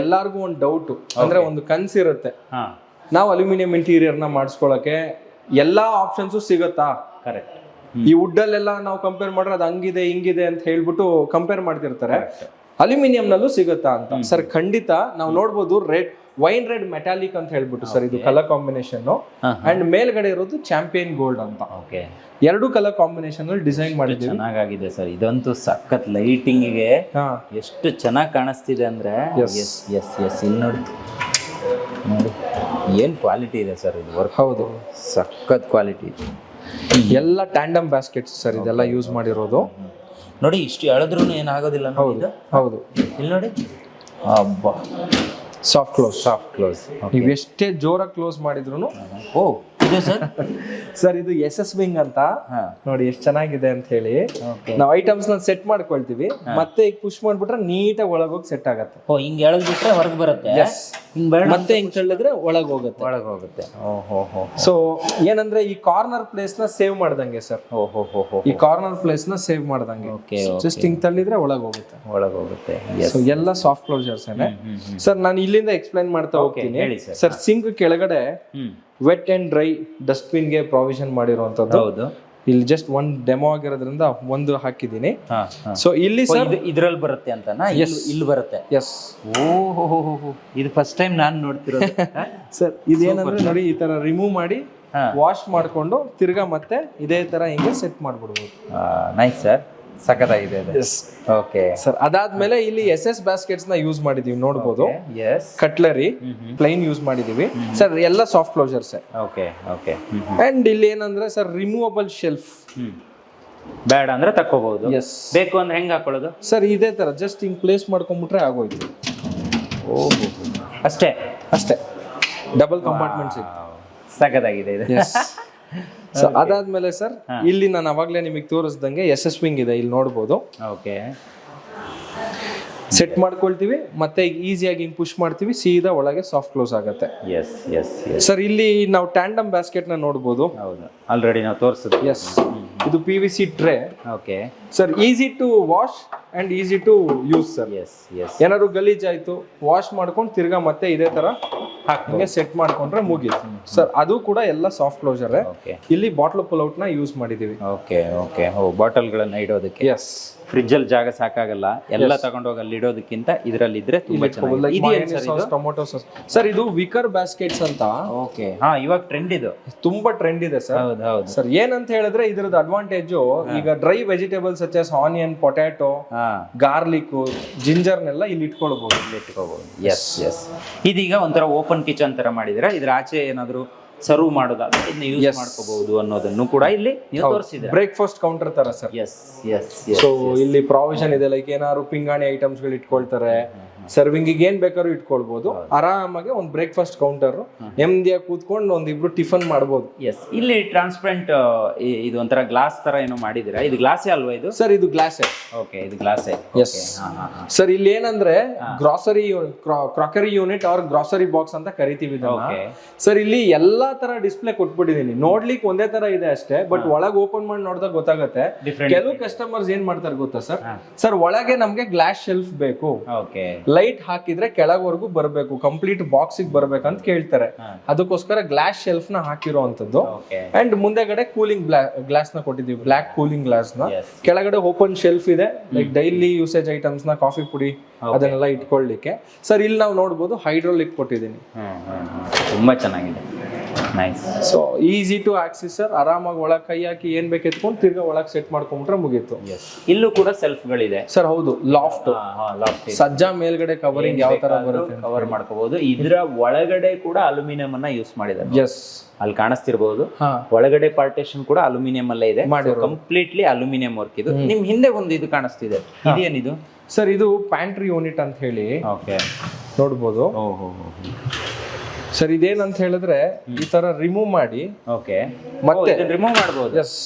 ಎಲ್ಲಾರ್ಗು ಒಂದು ಡೌಟ್ ಅಂದ್ರೆ ಒಂದು ಕನ್ಸಿರುತ್ತೆ ಇರುತ್ತೆ. ನಾವು ಅಲ್ಯೂಮಿನಿಯಂ ಇಂಟೀರಿಯರ್ನ ಮಾಡಿಸ್ಕೊಳಕ್ಕೆ ಎಲ್ಲಾ ಆಪ್ಷನ್ಸು ಸಿಗುತ್ತಾ? ಕರೆಕ್ಟ್ ಈ ವುಡ್ ಅಲ್ಲೆಲ್ಲ ನಾವು ಕಂಪೇರ್ ಮಾಡ್ರೆ ಅದು ಹಂಗಿದೆ ಹಿಂಗಿದೆ ಅಂತ ಹೇಳ್ಬಿಟ್ಟು ಕಂಪೇರ್ ಮಾಡ್ತಿರ್ತಾರೆ. ಅಲ್ಯೂಮಿನಿಯಂ ನಲ್ಲೂ ಸಿಗುತ್ತಾ ಅಂತ. ಸರ್ ಖಂಡಿತ ನಾವು ನೋಡ್ಬೋದು ರೆಡ್ ವೈನ್ ರೆಡ್ ಮೆಟಾಲಿಕ್ ಅಂತ ಹೇಳ್ಬಿಟ್ಟು ಸರ್ ಇದು ಕಲರ್ ಕಾಂಬಿನೇಷನ್ ಅಂಡ್ ಮೇಲ್ಗಡೆ ಇರೋದು ಚಾಂಪಿಯನ್ ಗೋಲ್ಡ್ ಅಂತ. ಓಕೆ ಎರಡು ಕಲರ್ ಕಾಂಬಿನೇಷನ್ ಡಿಸೈನ್ ಮಾಡಿದ್ದೀವಿ. ಚೆನ್ನಾಗಿದೆ ಸರ್. ಇದಂತೂ ಸಖತ್ ಲೈಟಿಂಗ್ಗೆ ಎಷ್ಟು ಚೆನ್ನಾಗಿ ಕಾಣಿಸ್ತಿದೆ ಅಂದ್ರೆ. ಎಸ್ ಎಸ್ ಎಸ್ ಇಲ್ಲಿ ನೋಡಿ. ನೋಡಿ. ಏನು ಕ್ವಾಲಿಟಿ ಇದೆ ಸರ್ ಇದು ವರ್ಕ್ ಹೌದು. ಸಖತ್ ಕ್ವಾಲಿಟಿ ಎಲ್ಲ ಟ್ಯಾಂಡಮ್ ಬ್ಯಾಸ್ಕೆಟ್ಸ್ ಸರ್ ಇದೆಲ್ಲ ಯೂಸ್ ಮಾಡಿರೋದು. ನೋಡಿ ಇಷ್ಟು ಎಳೆದ್ರೂ ಏನಾಗೋದಿಲ್ಲ ನೋಡಿ ಹೌದು ಇಲ್ಲಿ ನೋಡಿ. ಅಬ್ಬಾ. ಸಾಫ್ಟ್ ಕ್ಲೋಸ್ ಸಾಫ್ಟ್ ಕ್ಲೋಸ್ ನೀವು ಎಷ್ಟೇ ಜೋರಾಗಿ ಕ್ಲೋಸ್ ಮಾಡಿದ್ರು ಓ ಇದು ಸರ್? ಸರ್ ಇದು ಎಸ್ ಎಸ್ ವಿಂಗ್ ಅಂತ ನೋಡಿ ಎಷ್ಟು ಚೆನ್ನಾಗಿದೆ ಅಂತ ಹೇಳಿ. ನಾವು ಐಟಮ್ಸ್ನ ಸೆಟ್ ಮಾಡ್ಕೊಳ್ತೀವಿ. ಮತ್ತೆ ಈಗ ಪುಷ್ ಮಾಡ್ಬಿಟ್ರೆ ನೀಟಾಗಿ ಒಳಗೋಗಿ ಸೆಟ್ ಆಗತ್ತೆ. ಓ ಹಿಂಗ್ ಎಳದ್ ಬಿಟ್ರೆ ಹೊರಗೆ ಬರುತ್ತೆ? ಹಿಂಗ್ ಬೇಡ ಮತ್ತೆ ಹಿಂಗ್ ತಳ್ಳಿದ್ರೆ ಒಳಗ್ ಹೋಗುತ್ತೆ. ಒಳಗ್ ಹೋಗುತ್ತೆ. ಸೊ ಏನಂದ್ರೆ ಈ ಕಾರ್ನರ್ ಪ್ಲೇಸ್ನ ಸೇವ್ ಮಾಡ್ದಂಗೆ ಸರ್. ಈ ಕಾರ್ನರ್ ಪ್ಲೇಸ್ನ ಸೇವ್ ಮಾಡ್ದಂಗೆ. ಓಕೆ ಜಸ್ಟ್ ಹಿಂಗ್ ತಳ್ಳಿದ್ರೆ ಒಳಗ್ ಹೋಗುತ್ತೆ. ಒಳಗ್ ಹೋಗುತ್ತೆ. ಸೊ ಎಲ್ಲ ಸಾಫ್ಟ್ ಕ್ಲೋಸರ್ಸ್ ಸರ್ ನಾನು ಇಲ್ಲಿಂದ ಎಕ್ಸ್ಪ್ಲೈನ್ ಮಾಡ್ತಾ ಹೋಗ್ತೀನಿ. ಸರ್. ಸಿಂಕ್ ಕೆಳಗಡೆ ವೆಟ್ ಅಂಡ್ ಡ್ರೈ ಡಸ್ಟ್ಬಿನ್ಗೆ ಪ್ರಾವಿಷನ್ ಮಾಡಿರುವಂತದ್ದು ಹೌದು. ಇಲ್ಲಿ ಜಸ್ಟ್ ಒಂದ್ ಡೆಮೋ ಆಗಿರೋದ್ರಿಂದ ಒಂದು ಹಾಕಿದ್ದೀನಿ. ಸೊ ಇಲ್ಲಿ ಇದ್ರಲ್ಲಿ ಬರುತ್ತೆ ಅಂತ ಇಲ್ಲಿ ಬರುತ್ತೆ? ಎಸ್ ಓ. ಇದು ಫಸ್ಟ್ ಟೈಮ್ ನಾನು ನೋಡ್ತಿರೋದು. ಸರ್ ಇದೇನಂದ್ರೆ ನೋಡಿ ಈ ತರ ರಿಮೂವ್ ಮಾಡಿ. ವಾಶ್ ಮಾಡಿಕೊಂಡು ತಿರ್ಗಾ ಮತ್ತೆ ಇದೇ ತರ ಹಿಂಗೆ ಸೆಟ್ ಮಾಡ್ಬಿಡ್ಬೋದು. ನೈಸ್ ಸರ್ ಸಖತ್ತಾಗಿದೆ ಎಸ್ ಓಕೆ ಸರ್ ಅದಾದ್ಮೇಲೆ ಇಲ್ಲಿ ಎಸ್ ಎಸ್ ಬಾಸ್ಕೆಟ್ಸ್ನ ಯೂಸ್ ಮಾಡಿದೀವಿ ನೋಡ್ಬೋದು. ಎಸ್ ಕಟ್ಲರಿ ಪ್ಲೈನ್ ಯೂಸ್ ಮಾಡಿದೀವಿ. ಸರ್ ಎಲ್ಲ soft closers okay okay and ಇಲ್ಲಿ ಏನಂದ್ರೆ ಸರ್ ರಿಮೂವಬಲ್ ಶೆಲ್ಫ್ ಬೇಡ ಅಂದ್ರೆ ತಕ್ಕೋಬಹುದು ಎಸ್ ಬೇಕು ಅಂದ್ರೆ ಹೆಂಗ್ ಹಾಕೊಳ್ಳೋದು? ಸರ್ ಇದೇ ತರ ಜಸ್ಟ್ ಹಿಂಗ್ ಪ್ಲೇಸ್ ಮಾಡ್ಕೊಂಡ್ಬಿಟ್ರೆ ಆಗೋಯ್ತು. ಓಹೋ. ಅಷ್ಟೇ? ಅಷ್ಟೇ. ಡಬಲ್ ಕಂಪಾರ್ಟ್ಮೆಂಟ್ಸ್ ಇದೆ ಸಖತ್ತಾಗಿದೆ ಇದೆ. ಎಸ್ ಸೊ ಅದಾದ್ಮೇಲೆ ಸರ್ ಇಲ್ಲಿ ನಾನು ಅವಾಗಲೇ ನಿಮಗೆ ತೋರಿಸ್ದಂಗೆ ಎಸ್ ಎಸ್ ವಿಂಗ್ ಇದೆ ಇಲ್ಲಿ ನೋಡ್ಬೋದು. ಓಕೆ. ಸೆಟ್ ಮಾಡ್ಕೊಳ್ತೀವಿ ಮತ್ತೆ ಈಸಿಯಾಗಿ ಹಿಂಗ್ ಪುಷ್ ಮಾಡ್ತೀವಿ ಸೀದಾ ಒಳಗೆ ಸಾಫ್ಟ್ ಕ್ಲೋಸ್ ಆಗುತ್ತೆ. ಎಸ್ ಎಸ್ ಸರ್ ಇಲ್ಲಿ ನಾವು ಟ್ಯಾಂಡಮ್ ಬ್ಯಾಸ್ಕೆಟ್ನ ನೋಡ್ಬೋದು. ಹೌದು. ಆಲ್ರೆಡಿ ನಾವು ತೋರಿಸಿದ್ವಿ. ಎಸ್ ಇದು P V C tray okay sir easy to wash and easy to use sir yes yes ಏನಾದ್ರು ಗಲೀಜ್ ಆಯ್ತು ವಾಶ್ ಮಾಡ್ಕೊಂಡು ತಿರ್ಗಾ ಮತ್ತೆ ಇದೇ ತರ ಹಾಕಿ ಸೆಟ್ ಮಾಡ್ಕೊಂಡ್ರೆ ಮುಗೀತು. ಸರ್ ಅದು ಕೂಡ ಎಲ್ಲ ಸಾಫ್ಟ್ ಕ್ಲೋಸರ್ ಓಕೆ ಇಲ್ಲಿ ಬಾಟ್ಲ್ ಪುಲ್ ಔಟ್ನ ಯೂಸ್ ಮಾಡಿದೀವಿ. ಓಕೆ ಓಕೆ ಓ ಬಾಟಲ್ಗಳನ್ನ ಇಡೋದಕ್ಕೆ. ಎಸ್ ಫ್ರಿಜ್ ಅಲ್ಲಿ ಜಾಗ ಸಾಕಾಗಲ್ಲ. ಎಲ್ಲ ತಗೊಂಡೋಗಿ ಅಲ್ಲಿ ಇಡೋದಕ್ಕಿಂತ ಇದರಲ್ಲಿ ಇದ್ರೆ ತುಂಬಾ ಚೆನ್ನಾಗಿ ಟೊಮೊಟೊ ಸಾಸ್ ಸರ್ ಇದು? ವಿಕರ್ ಬ್ಯಾಸ್ಕೆಟ್ಸ್ ಅಂತ. ಓಕೆ ಹಾ ಇವಾಗ ಟ್ರೆಂಡ್ ಇದು. ತುಂಬಾ ಟ್ರೆಂಡ್ ಇದೆ ಸರ್ ಹೌದು ಹೌದು. ಸರ್ ಏನಂತ ಹೇಳಿದ್ರೆ ಇದ್ರದ್ದು ಅಡ್ವಾಂಟೇಜ್ ಈಗ dry vegetables such onion potato ಹಾ. ಗಾರ್ಲಿಕ್ ಜಿಂಜರ್ನೆಲ್ಲ ಇಲ್ಲಿ ಇಟ್ಕೊಳ್ಬಹುದು ಇಟ್ಕೋಬಹುದು ಎಸ್ ಎಸ್ ಇದೀಗ ಒಂಥರ ಓಪನ್ ಕಿಚನ್ ತರ ಮಾಡಿದ್ರೆ ಇದ್ರ ಆಚೆ ಏನಾದ್ರು ಸರ್ವ್ ಮಾಡೋದಾದ್ರೆ ಇದನ್ನ ಯೂಸ್ ಮಾಡ್ಕೋಬಹುದು ಅನ್ನೋದನ್ನು ಕೂಡ ಇಲ್ಲಿ ನೀವು ತೋರಿಸಿದ್ರೆ ಬ್ರೇಕ್ಫಾಸ್ಟ್ ಕೌಂಟರ್ ತರ ಸರ್ ಎಸ್ ಎಸ್ ಸೊ ಇಲ್ಲಿ ಪ್ರಾವಿಷನ್ ಇದೆ ಲೈಕ್ ಏನಾದ್ರು ಪಿಂಗಾಣಿ ಐಟಮ್ಸ್ಗಳು ಇಟ್ಕೊಳ್ತಾರೆ. ಸರ್ವಿಂಗ್ ಏನ್ ಬೇಕಾದ್ರೂ ಇಟ್ಕೊಳ್ಬಹುದು ಆರಾಮಾಗಿ ಒಂದು ಬ್ರೇಕ್ಫಾಸ್ಟ್ ಕೌಂಟರ್ ನೆಮ್ಮದಿಯಾಗಿ ಕೂತ್ಕೊಂಡು ಒಂದಿಬ್ರು ಟಿಫನ್ ಮಾಡಬಹುದು ಎಸ್ ಇಲ್ಲಿ ಟ್ರಾನ್ಸ್ಪರೆಂಟ್ ಇದು ಒಂಥರ ಗ್ಲಾಸ್ ತರ ಏನೋ ಮಾಡಿದಿರಾ ಇದು ಗ್ಲಾಸೇ ಅಲ್ವಾ ಇದು? ಸರ್ ಇದು ಗ್ಲಾಸ್ ಓಕೆ ಇದು ಗ್ಲಾಸೇ ಎಸ್ ಸರ್ ಇಲ್ಲಿ ಏನಂದ್ರೆ ಗ್ರಾಸರಿ ಕ್ರಾಕರಿ ಯೂನಿಟ್ ಅವ್ರ ಗ್ರಾಸರಿ ಬಾಕ್ಸ್ ಅಂತ ಕರಿತೀವಿ ಸರ್ ಇಲ್ಲಿ ಎಲ್ಲಾ ತರ ಡಿಸ್ಪ್ಲೇ ಕೊಟ್ಬಿಟ್ಟಿದೀನಿ. ನೋಡ್ಲಿಕ್ಕೆ ಒಂದೇ ತರ ಇದೆ ಅಷ್ಟೇ ಬಟ್ ಒಳಗ್ ಓಪನ್ ಮಾಡಿ ನೋಡಿದಾಗ ಗೊತ್ತಾಗುತ್ತೆ. ಕೆಲವು ಕಸ್ಟಮರ್ಸ್ ಏನ್ ಮಾಡ್ತಾರೆ ಗೊತ್ತಾ ಸರ್ ಸರ್ ಒಳಗೆ ನಮ್ಗೆ ಗ್ಲಾಸ್ ಶೆಲ್ಫ್ ಬೇಕು. ಲೈಟ್ ಹಾಕಿದ್ರೆ ಕೆಳಗವರೆಗೂ ಬರಬೇಕು ಕಂಪ್ಲೀಟ್ ಬಾಕ್ಸಿಗೆ ಬರ್ಬೇಕಂತ ಕೇಳ್ತಾರೆ. ಅದಕ್ಕೋಸ್ಕರ ಗ್ಲಾಸ್ ಶೆಲ್ಫ್ನ ಹಾಕಿರುವಂತದ್ದು ಅಂಡ್ ಮುಂದೆಗಡೆ ಕೂಲಿಂಗ್ ಗ್ಲಾಸ್ನ ಕೊಟ್ಟಿದ್ದೀವಿ ಬ್ಲಾಕ್ ಕೂಲಿಂಗ್ ಗ್ಲಾಸ್ನ. ಕೆಳಗಡೆ ಓಪನ್ ಶೆಲ್ಫ್ ಇದೆ ಲೈಕ್ ಡೈಲಿ ಯೂಸೇಜ್ ಐಟಮ್ಸ್ನ ಕಾಫಿ ಪುಡಿ ಅದನ್ನೆಲ್ಲ ಇಟ್ಕೊಳ್ಳಿಕ್ಕೆ ಸರ್ ಇಲ್ಲಿ ನಾವು ನೋಡ್ಬೋದು ಹೈಡ್ರೋಲಿಕ್ ಕೊಟ್ಟಿದ್ದೀನಿ. ತುಂಬಾ ಚೆನ್ನಾಗಿದೆ. Nice so easy to access sir ಆರಾಮಾಗಿ ಒಳಗ್ ಕೈ ಹಾಕಿ ಏನ್ ಬೇಕು ಎತ್ಕೊಂಡು ತಿರ್ಗಾ ಒಳಗ್ ಸೆಟ್ ಮಾಡ್ಕೊಂಡ್ರೆ ಮುಗೀತು. ಇಲ್ಲೂ ಕೂಡ ಸೆಲ್ಫ್ಗಳಿದೆ ಸರ್ ಹೌದು. ಲಾಫ್ಟ್ ಸಜ್ಜಾ ಮೇಲ್ಗಡೆ ಕವರಿಂಗ್ ಯಾವ ತರ ಬರುತ್ತೆ ಕವರ್ ಮಾಡ್ಕೋಬಹುದು ಇದರ ಒಳಗಡೆ ಕೂಡ ಅಲ್ಯೂಮಿನಿಯಂ ಅನ್ನ ಯೂಸ್ ಮಾಡಿದ್ದಾರೆ. ಎಸ್ ಅಲ್ಲಿ ಕಾಣಿಸ್ತಿರ್ಬೋದು. ಒಳಗಡೆ ಪಾರ್ಟೇಷನ್ ಕೂಡ ಅಲ್ಯೂಮಿನಿಯಂ ಅಲ್ಲೇ ಇದೆ. ಕಂಪ್ಲೀಟ್ಲಿ ಅಲ್ಯೂಮಿನಿಯಂ ವರ್ಕ್ ಇದು. ನಿಮ್ ಹಿಂದೆ ಒಂದು ಇದು ಕಾಣಿಸ್ತಿದೆ. ಇದೇನಿದು? ಸರ್ ಇದು ಪ್ಯಾಂಟ್ರಿ ಯೂನಿಟ್ ಅಂತ ಹೇಳಿ. ಓಕೆ ನೋಡ್ಬೋದು. ಸರ್ ಇದೇನಂತ ಹೇಳಿದ್ರೆ ಈ ತರ ರಿಮೂವ್ ಮಾಡಿ. ಓಕೆ ಮತ್ತೆ- ರಿಮೂವ್ ಮಾಡಬಹುದು ಎಸ್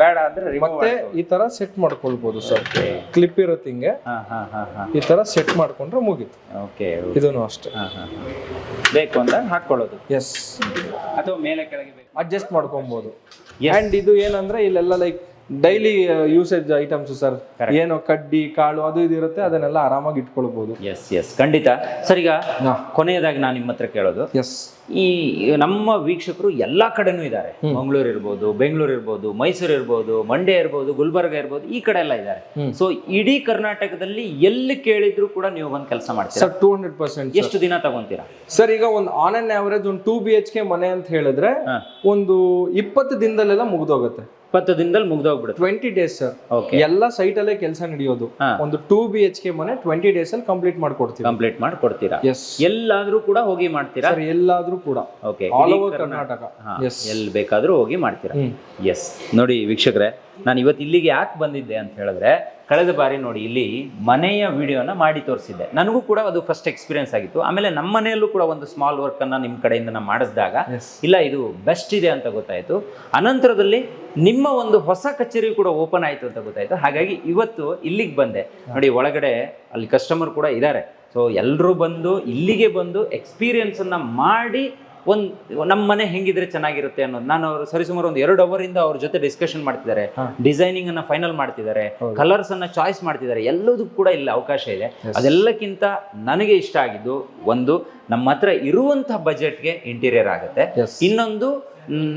ಬೇಡ ಅಂದ್ರೆ ಮತ್ತೆ ಈ ತರ ಸೆಟ್ ಮಾಡ್ಕೊಳ್ಬಹುದು ಸರ್. ಕ್ಲಿಪ್ ಇರುತ್ತೆ ಹಿಂಗೆ. ಹಾ ಹಾ ಹಾ ಹಾ. ಈ ತರ ಸೆಟ್ ಮಾಡ್ಕೊಂಡ್ರೆ ಮುಗೀತು. ಓಕೆ ಇದನ್ನು ಅಷ್ಟೇ. ಹಾ ಹಾ ಬೇಕು ಅಂತ ಹಾಕೊಳ್ಳೋದು ಎಸ್ ಅಥವಾ ಮೇಲೆ ಕೆಳಗೆ ಅಡ್ಜಸ್ಟ್ ಮಾಡ್ಕೊಬಹುದು ಅಂಡ್ ಇದು ಏನಂದ್ರೆ ಇಲ್ಲೆಲ್ಲ like daily usage items sir ಏನು ಕಡ್ಡಿ ಕಾಳು ಅದು ಇದು ಇರುತ್ತೆ ಅದನ್ನೆಲ್ಲ ಆರಾಮಾಗಿ ಇಟ್ಕೊಳ್ಬಹುದು ಎಸ್ ಎಸ್ ಖಂಡಿತ. ಸರ್ ಈಗ. ಕೊನೆಯದಾಗಿ ನಾನು ನಿಮ್ಮ ಹತ್ರ ಕೇಳೋದು. ಎಸ್ ಈ ನಮ್ಮ ವೀಕ್ಷಕರು ಎಲ್ಲಾ ಕಡೆನೂ ಇದ್ದಾರೆ. ಮಂಗಳೂರು ಇರ್ಬೋದು ಬೆಂಗಳೂರು ಇರ್ಬೋದು ಮೈಸೂರು ಇರ್ಬೋದು ಮಂಡ್ಯ ಇರ್ಬೋದು ಗುಲ್ಬರ್ಗ ಇರ್ಬೋದು ಈ ಕಡೆ ಎಲ್ಲ ಇದ್ದಾರೆ. ಸೊ ಇಡೀ ಕರ್ನಾಟಕದಲ್ಲಿ ಎಲ್ಲಿ ಕೇಳಿದ್ರು ಕೂಡ ನೀವು ಬಂದು ಕೆಲಸ ಮಾಡ್ತೀರಾ? ಸರ್ ಟೂ ಹಂಡ್ರೆಡ್ ಪರ್ಸೆಂಟ್ ಎಷ್ಟು ದಿನ ತಗೊಂತೀರಾ? ಸರ್ ಈಗ ಒಂದು ಆನ್ ಅಂಡ್ ಆವರೇಜ್ ಒಂದು ಟೂ ಬಿ ಎಚ್ ಕೆ ಮನೆ ಅಂತ ಹೇಳಿದ್ರೆ. ಒಂದು ಇಪ್ಪತ್ತು ದಿನದಲ್ಲೆಲ್ಲ ಮುಗ್ದೋಗುತ್ತೆ. ಇಪ್ಪತ್ತು ದಿನದಲ್ಲಿ ಮುಗ್ದೋಗ್ಬಿಡುತ್ತೆ. ಟ್ವೆಂಟಿ ಡೇಸ್ ಸರ್ ಓಕೆ ಎಲ್ಲ ಸೈಟ್ ಅಲ್ಲೇ ಕೆಲಸ ನಡೆಯೋದು. ಹಾ. ಒಂದು ಟೂ ಬಿ ಎಚ್ ಕೆ ಮನೆ ಟ್ವೆಂಟಿ ಡೇಸ್ ಅಲ್ಲಿ ಕಂಪ್ಲೀಟ್ ಮಾಡ್ಕೊಡ್ತೀವಿ. ಕಂಪ್ಲೀಟ್ ಮಾಡಿ ಕೊಡ್ತೀರಾ ಎಸ್ ಎಲ್ಲಾದ್ರೂ ಕೂಡ ಹೋಗಿ ಮಾಡ್ತೀರಾ? ಸರ್ ಎಲ್ಲಾದ್ರೂ ಕೂಡ. Okay all over Karnataka. Yes ಎಲ್ಲಿ ಬೇಕಾದ್ರೂ ಹೋಗಿ ಮಾಡ್ತೀರಾ? ಎಸ್ ನೋಡಿ ವೀಕ್ಷಕರೇ ನಾನು ಇವತ್ತು ಇಲ್ಲಿಗೆ ಯಾಕೆ ಬಂದಿದ್ದೆ ಅಂತ ಹೇಳಿದ್ರೆ ಕಳೆದ ಬಾರಿ ನೋಡಿ ಇಲ್ಲಿ ಮನೆಯ ವಿಡಿಯೋನ ಮಾಡಿ ತೋರಿಸಿದ್ದೆ. ನನಗೂ ಕೂಡ ಅದು ಫಸ್ಟ್ ಎಕ್ಸ್ಪೀರಿಯನ್ಸ್ ಆಗಿತ್ತು. ಆಮೇಲೆ ನಮ್ಮ ಮನೆಯಲ್ಲೂ ಕೂಡ ಒಂದು ಸ್ಮಾಲ್ ವರ್ಕನ್ನು ನಿಮ್ಮ ಕಡೆಯಿಂದ ನಾನು ಮಾಡಿಸಿದಾಗ ಇಲ್ಲ ಇದು ಬೆಸ್ಟ್ ಇದೆ ಅಂತ ಗೊತ್ತಾಯಿತು. ಅನಂತರದಲ್ಲಿ ನಿಮ್ಮ ಒಂದು ಹೊಸ ಕಚೇರಿ ಕೂಡ ಓಪನ್ ಆಯಿತು ಅಂತ ಗೊತ್ತಾಯಿತು. ಹಾಗಾಗಿ ಇವತ್ತು ಇಲ್ಲಿಗೆ ಬಂದೆ. ನೋಡಿ ಒಳಗಡೆ ಅಲ್ಲಿ ಕಸ್ಟಮರ್ ಕೂಡ ಇದ್ದಾರೆ ಸೊ ಎಲ್ಲರೂ ಬಂದು ಇಲ್ಲಿಗೆ ಬಂದು ಎಕ್ಸ್ಪೀರಿಯನ್ಸನ್ನು ಮಾಡಿ ಒಂದು ನಮ್ಮ ಮನೆ ಹೆಂಗಿದ್ರೆ ಚೆನ್ನಾಗಿರುತ್ತೆ ಅನ್ನೋದು. ನಾನು ಅವರು ಸರಿಸುಮಾರು ಒಂದು ಎರಡು ಅವರಿಂದ ಅವ್ರ ಜೊತೆ ಡಿಸ್ಕಷನ್ ಮಾಡ್ತಿದ್ದಾರೆ. ಡಿಸೈನಿಂಗ್ ಅನ್ನ ಫೈನಲ್ ಮಾಡ್ತಿದ್ದಾರೆ. ಕಲರ್ಸ್ ಅನ್ನ ಚಾಯ್ಸ್ ಮಾಡ್ತಿದ್ದಾರೆ. ಎಲ್ಲದಕ್ಕೂ ಕೂಡ ಇಲ್ಲಿ ಅವಕಾಶ ಇದೆ. ಅದೆಲ್ಲಕ್ಕಿಂತ ನನಗೆ ಇಷ್ಟ ಆಗಿದ್ದು ಒಂದು ನಮ್ಮ ಹತ್ರ ಇರುವಂತಹ ಬಜೆಟ್ಗೆ ಇಂಟೀರಿಯರ್ ಆಗುತ್ತೆ. ಇನ್ನೊಂದು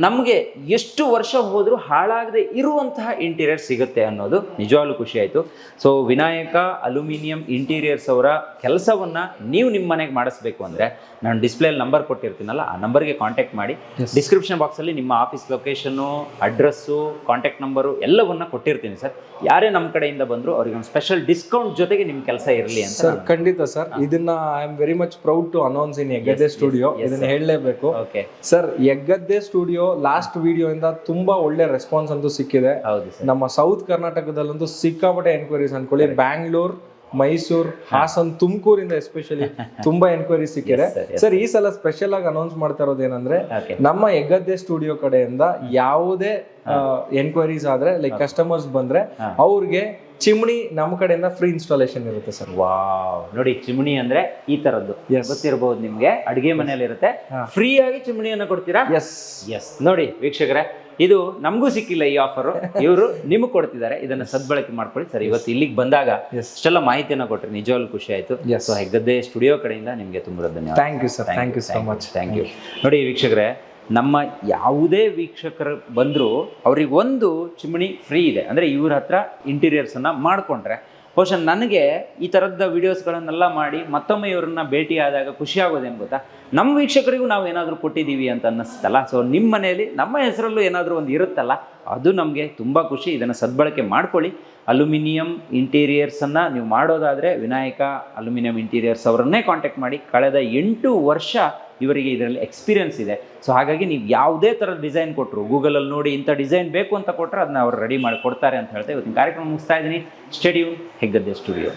ನಮಗೆ ಎಷ್ಟು ವರ್ಷ ಹೋದರೂ ಹಾಳಾಗದೆ ಇರುವಂತಹ ಇಂಟೀರಿಯರ್ ಸಿಗುತ್ತೆ ಅನ್ನೋದು ನಿಜವಾಗ್ಲೂ ಖುಷಿ ಆಯಿತು. ಸೊ ವಿನಾಯಕ ಅಲ್ಯೂಮಿನಿಯಂ ಇಂಟೀರಿಯರ್ಸ್ ಅವರ ಕೆಲಸವನ್ನ ನೀವು ನಿಮ್ಮ ಮನೆಗೆ ಮಾಡಿಸ್ಬೇಕು ಅಂದರೆ ನಾನು ಡಿಸ್ಪ್ಲೇಲಿ ನಂಬರ್ ಕೊಟ್ಟಿರ್ತೀನಲ್ಲ ಆ ನಂಬರ್ಗೆ ಕಾಂಟ್ಯಾಕ್ಟ್ ಮಾಡಿ. ಡಿಸ್ಕ್ರಿಪ್ಷನ್ ಬಾಕ್ಸಲ್ಲಿ ನಿಮ್ಮ office location address contact number ಎಲ್ಲವನ್ನ ಕೊಟ್ಟಿರ್ತೀನಿ ಸರ್. ಯಾರೇ ನಮ್ಮ ಕಡೆಯಿಂದ ಬಂದರೂ ಅವ್ರಿಗೆ ಒಂದು ಸ್ಪೆಷಲ್ ಡಿಸ್ಕೌಂಟ್ ಜೊತೆಗೆ ನಿಮ್ಮ ಕೆಲಸ ಇರಲಿ ಅಂತ ಸರ್ ಖಂಡಿತ ಸರ್. ಇದನ್ನ I am very much proud to announce in Eggadde studio ಇದನ್ನ ಹೇಳಲೇಬೇಕು. Okay sir Eggadde studio last video ಇಂದ ತುಂಬಾ ಒಳ್ಳೆ ರೆಸ್ಪಾನ್ಸ್ ಅಂತೂ ಸಿಕ್ಕಿದೆ. ನಮ್ಮ ಸೌತ್ ಕರ್ನಾಟಕದಲ್ಲಂತೂ ಸಿಕ್ಕಾಪಟ್ಟೆ ಎನ್ಕ್ವೈರೀಸ್ ಅನ್ಕೊಳ್ಳಿ. ಬ್ಯಾಂಗ್ಳೂರ್ ಮೈಸೂರು ಹಾಸನ್ ತುಮಕೂರಿಂದ ಎಸ್ಪೆಷಲಿ ತುಂಬಾ ಎನ್ಕ್ವೈರಿ ಸಿಕ್ಕಿದೆ. ಸರ್ ಈ ಸಲ ಸ್ಪೆಷಲ್ ಆಗಿ ಅನೌನ್ಸ್ ಮಾಡ್ತಾ ಇರೋದು ಏನಂದ್ರೆ ನಮ್ಮ ಹೆಗ್ಗದ್ದೆ ಸ್ಟುಡಿಯೋ ಕಡೆಯಿಂದ ಯಾವುದೇ ಎನ್ಕ್ವೈರೀಸ್ ಆದ್ರೆ ಲೈಕ್ ಕಸ್ಟಮರ್ಸ್ ಬಂದ್ರೆ ಅವ್ರಿಗೆ ಚಿಮಣಿ ನಮ್ಮ ಕಡೆಯಿಂದ ಫ್ರೀ ಇನ್ಸ್ಟಾಲೇಷನ್ ಇರುತ್ತೆ ಸರ್ ವಾವ್ ನೋಡಿ ಚಿಮಣಿ ಅಂದ್ರೆ ಈ ತರದ್ದು. ಗೊತ್ತಿರಬಹುದು ನಿಮ್ಗೆ. ಅಡಿಗೆ ಮನೆಯಲ್ಲಿ ಇರುತ್ತೆ ಫ್ರೀ ಆಗಿ ಚಿಮಣಿಯನ್ನು ಕೊಡ್ತೀರಾ? ಎಸ್ ಎಸ್ ನೋಡಿ ವೀಕ್ಷಕರೇ ಇದು ನಮಗೂ ಸಿಕ್ಕಿಲ್ಲ ಈ ಆಫರ್ ಇವರು ನಿಮಗೆ ಕೊಡ್ತಿದ್ದಾರೆ. ಇದನ್ನ ಸದ್ಬಳಕೆ ಮಾಡ್ಕೊಳ್ಳಿ. ಸರ್ ಇವತ್ತು ಇಲ್ಲಿಗೆ ಬಂದಾಗ. ಇಷ್ಟೆಲ್ಲ ಮಾಹಿತಿಯನ್ನು ಕೊಟ್ಟರೆ ನಿಜವಾಗ್ಲೂ ಖುಷಿ ಆಯಿತು. ಸೊ ಹೆಗ್ಗದ್ದೆ ಸ್ಟುಡಿಯೋ ಕಡೆಯಿಂದ ನಿಮಗೆ ತುಂಬ ಧನ್ಯವಾದ. Thank you sir thank you so much thank you ನೋಡಿ ವೀಕ್ಷಕರೇ ನಮ್ಮ ಯಾವುದೇ ವೀಕ್ಷಕರು ಬಂದರೂ ಅವ್ರಿಗೆ ಒಂದು ಚಿಮಣಿ ಫ್ರೀ ಇದೆ. ಅಂದರೆ ಇವ್ರ ಹತ್ರ ಇಂಟೀರಿಯರ್ಸನ್ನು ಮಾಡಿಕೊಂಡ್ರೆ ಬಹುಶಃ ನನಗೆ ಈ ಥರದ ವಿಡಿಯೋಸ್ಗಳನ್ನೆಲ್ಲ ಮಾಡಿ ಮತ್ತೊಮ್ಮೆ ಇವ್ರನ್ನ ಭೇಟಿ ಆದಾಗ ಖುಷಿ ಆಗೋದೇನು ಗೊತ್ತಾ? ನಮ್ಮ ವೀಕ್ಷಕರಿಗೂ ನಾವು ಏನಾದರೂ ಕೊಟ್ಟಿದ್ದೀವಿ ಅಂತ ಅನ್ನಿಸ್ತಲ್ಲ. ಸೊ ನಿಮ್ಮ ಮನೆಯಲ್ಲಿ ನಮ್ಮ ಹೆಸರಲ್ಲೂ ಏನಾದರೂ ಒಂದು ಇರುತ್ತಲ್ಲ, ಅದು ನಮಗೆ ತುಂಬ ಖುಷಿ. ಇದನ್ನು ಸದ್ಬಳಕೆ ಮಾಡ್ಕೊಳ್ಳಿ. ಅಲ್ಯೂಮಿನಿಯಂ ಇಂಟೀರಿಯರ್ಸನ್ನು ನೀವು ಮಾಡೋದಾದರೆ ವಿನಾಯಕ ಅಲ್ಯೂಮಿನಿಯಂ ಇಂಟೀರಿಯರ್ಸ್ ಅವರನ್ನೇ ಕಾಂಟ್ಯಾಕ್ಟ್ ಮಾಡಿ. ಕಳೆದ ಎಂಟು ವರ್ಷ ಇವರಿಗೆ ಇದರಲ್ಲಿ ಎಕ್ಸ್ಪೀರಿಯನ್ಸ್ ಇದೆ. ಸೊ ಹಾಗಾಗಿ ನೀವು ಯಾವುದೇ ಥರದ ಡಿಸೈನ್ ಕೊಟ್ಟರು ಗೂಗಲಲ್ಲಿ ನೋಡಿ ಇಂಥ ಡಿಸೈನ್ ಬೇಕು ಅಂತ ಕೊಟ್ಟರೆ ಅದನ್ನ ಅವ್ರು ರೆಡಿ ಮಾಡಿ ಕೊಡ್ತಾರೆ ಅಂತ ಹೇಳ್ತಾ ಇವತ್ತಿನ ಕಾರ್ಯಕ್ರಮ ಮುಗಿಸ್ತಾ ಇದ್ದೀನಿ. Stadium Heggadde studio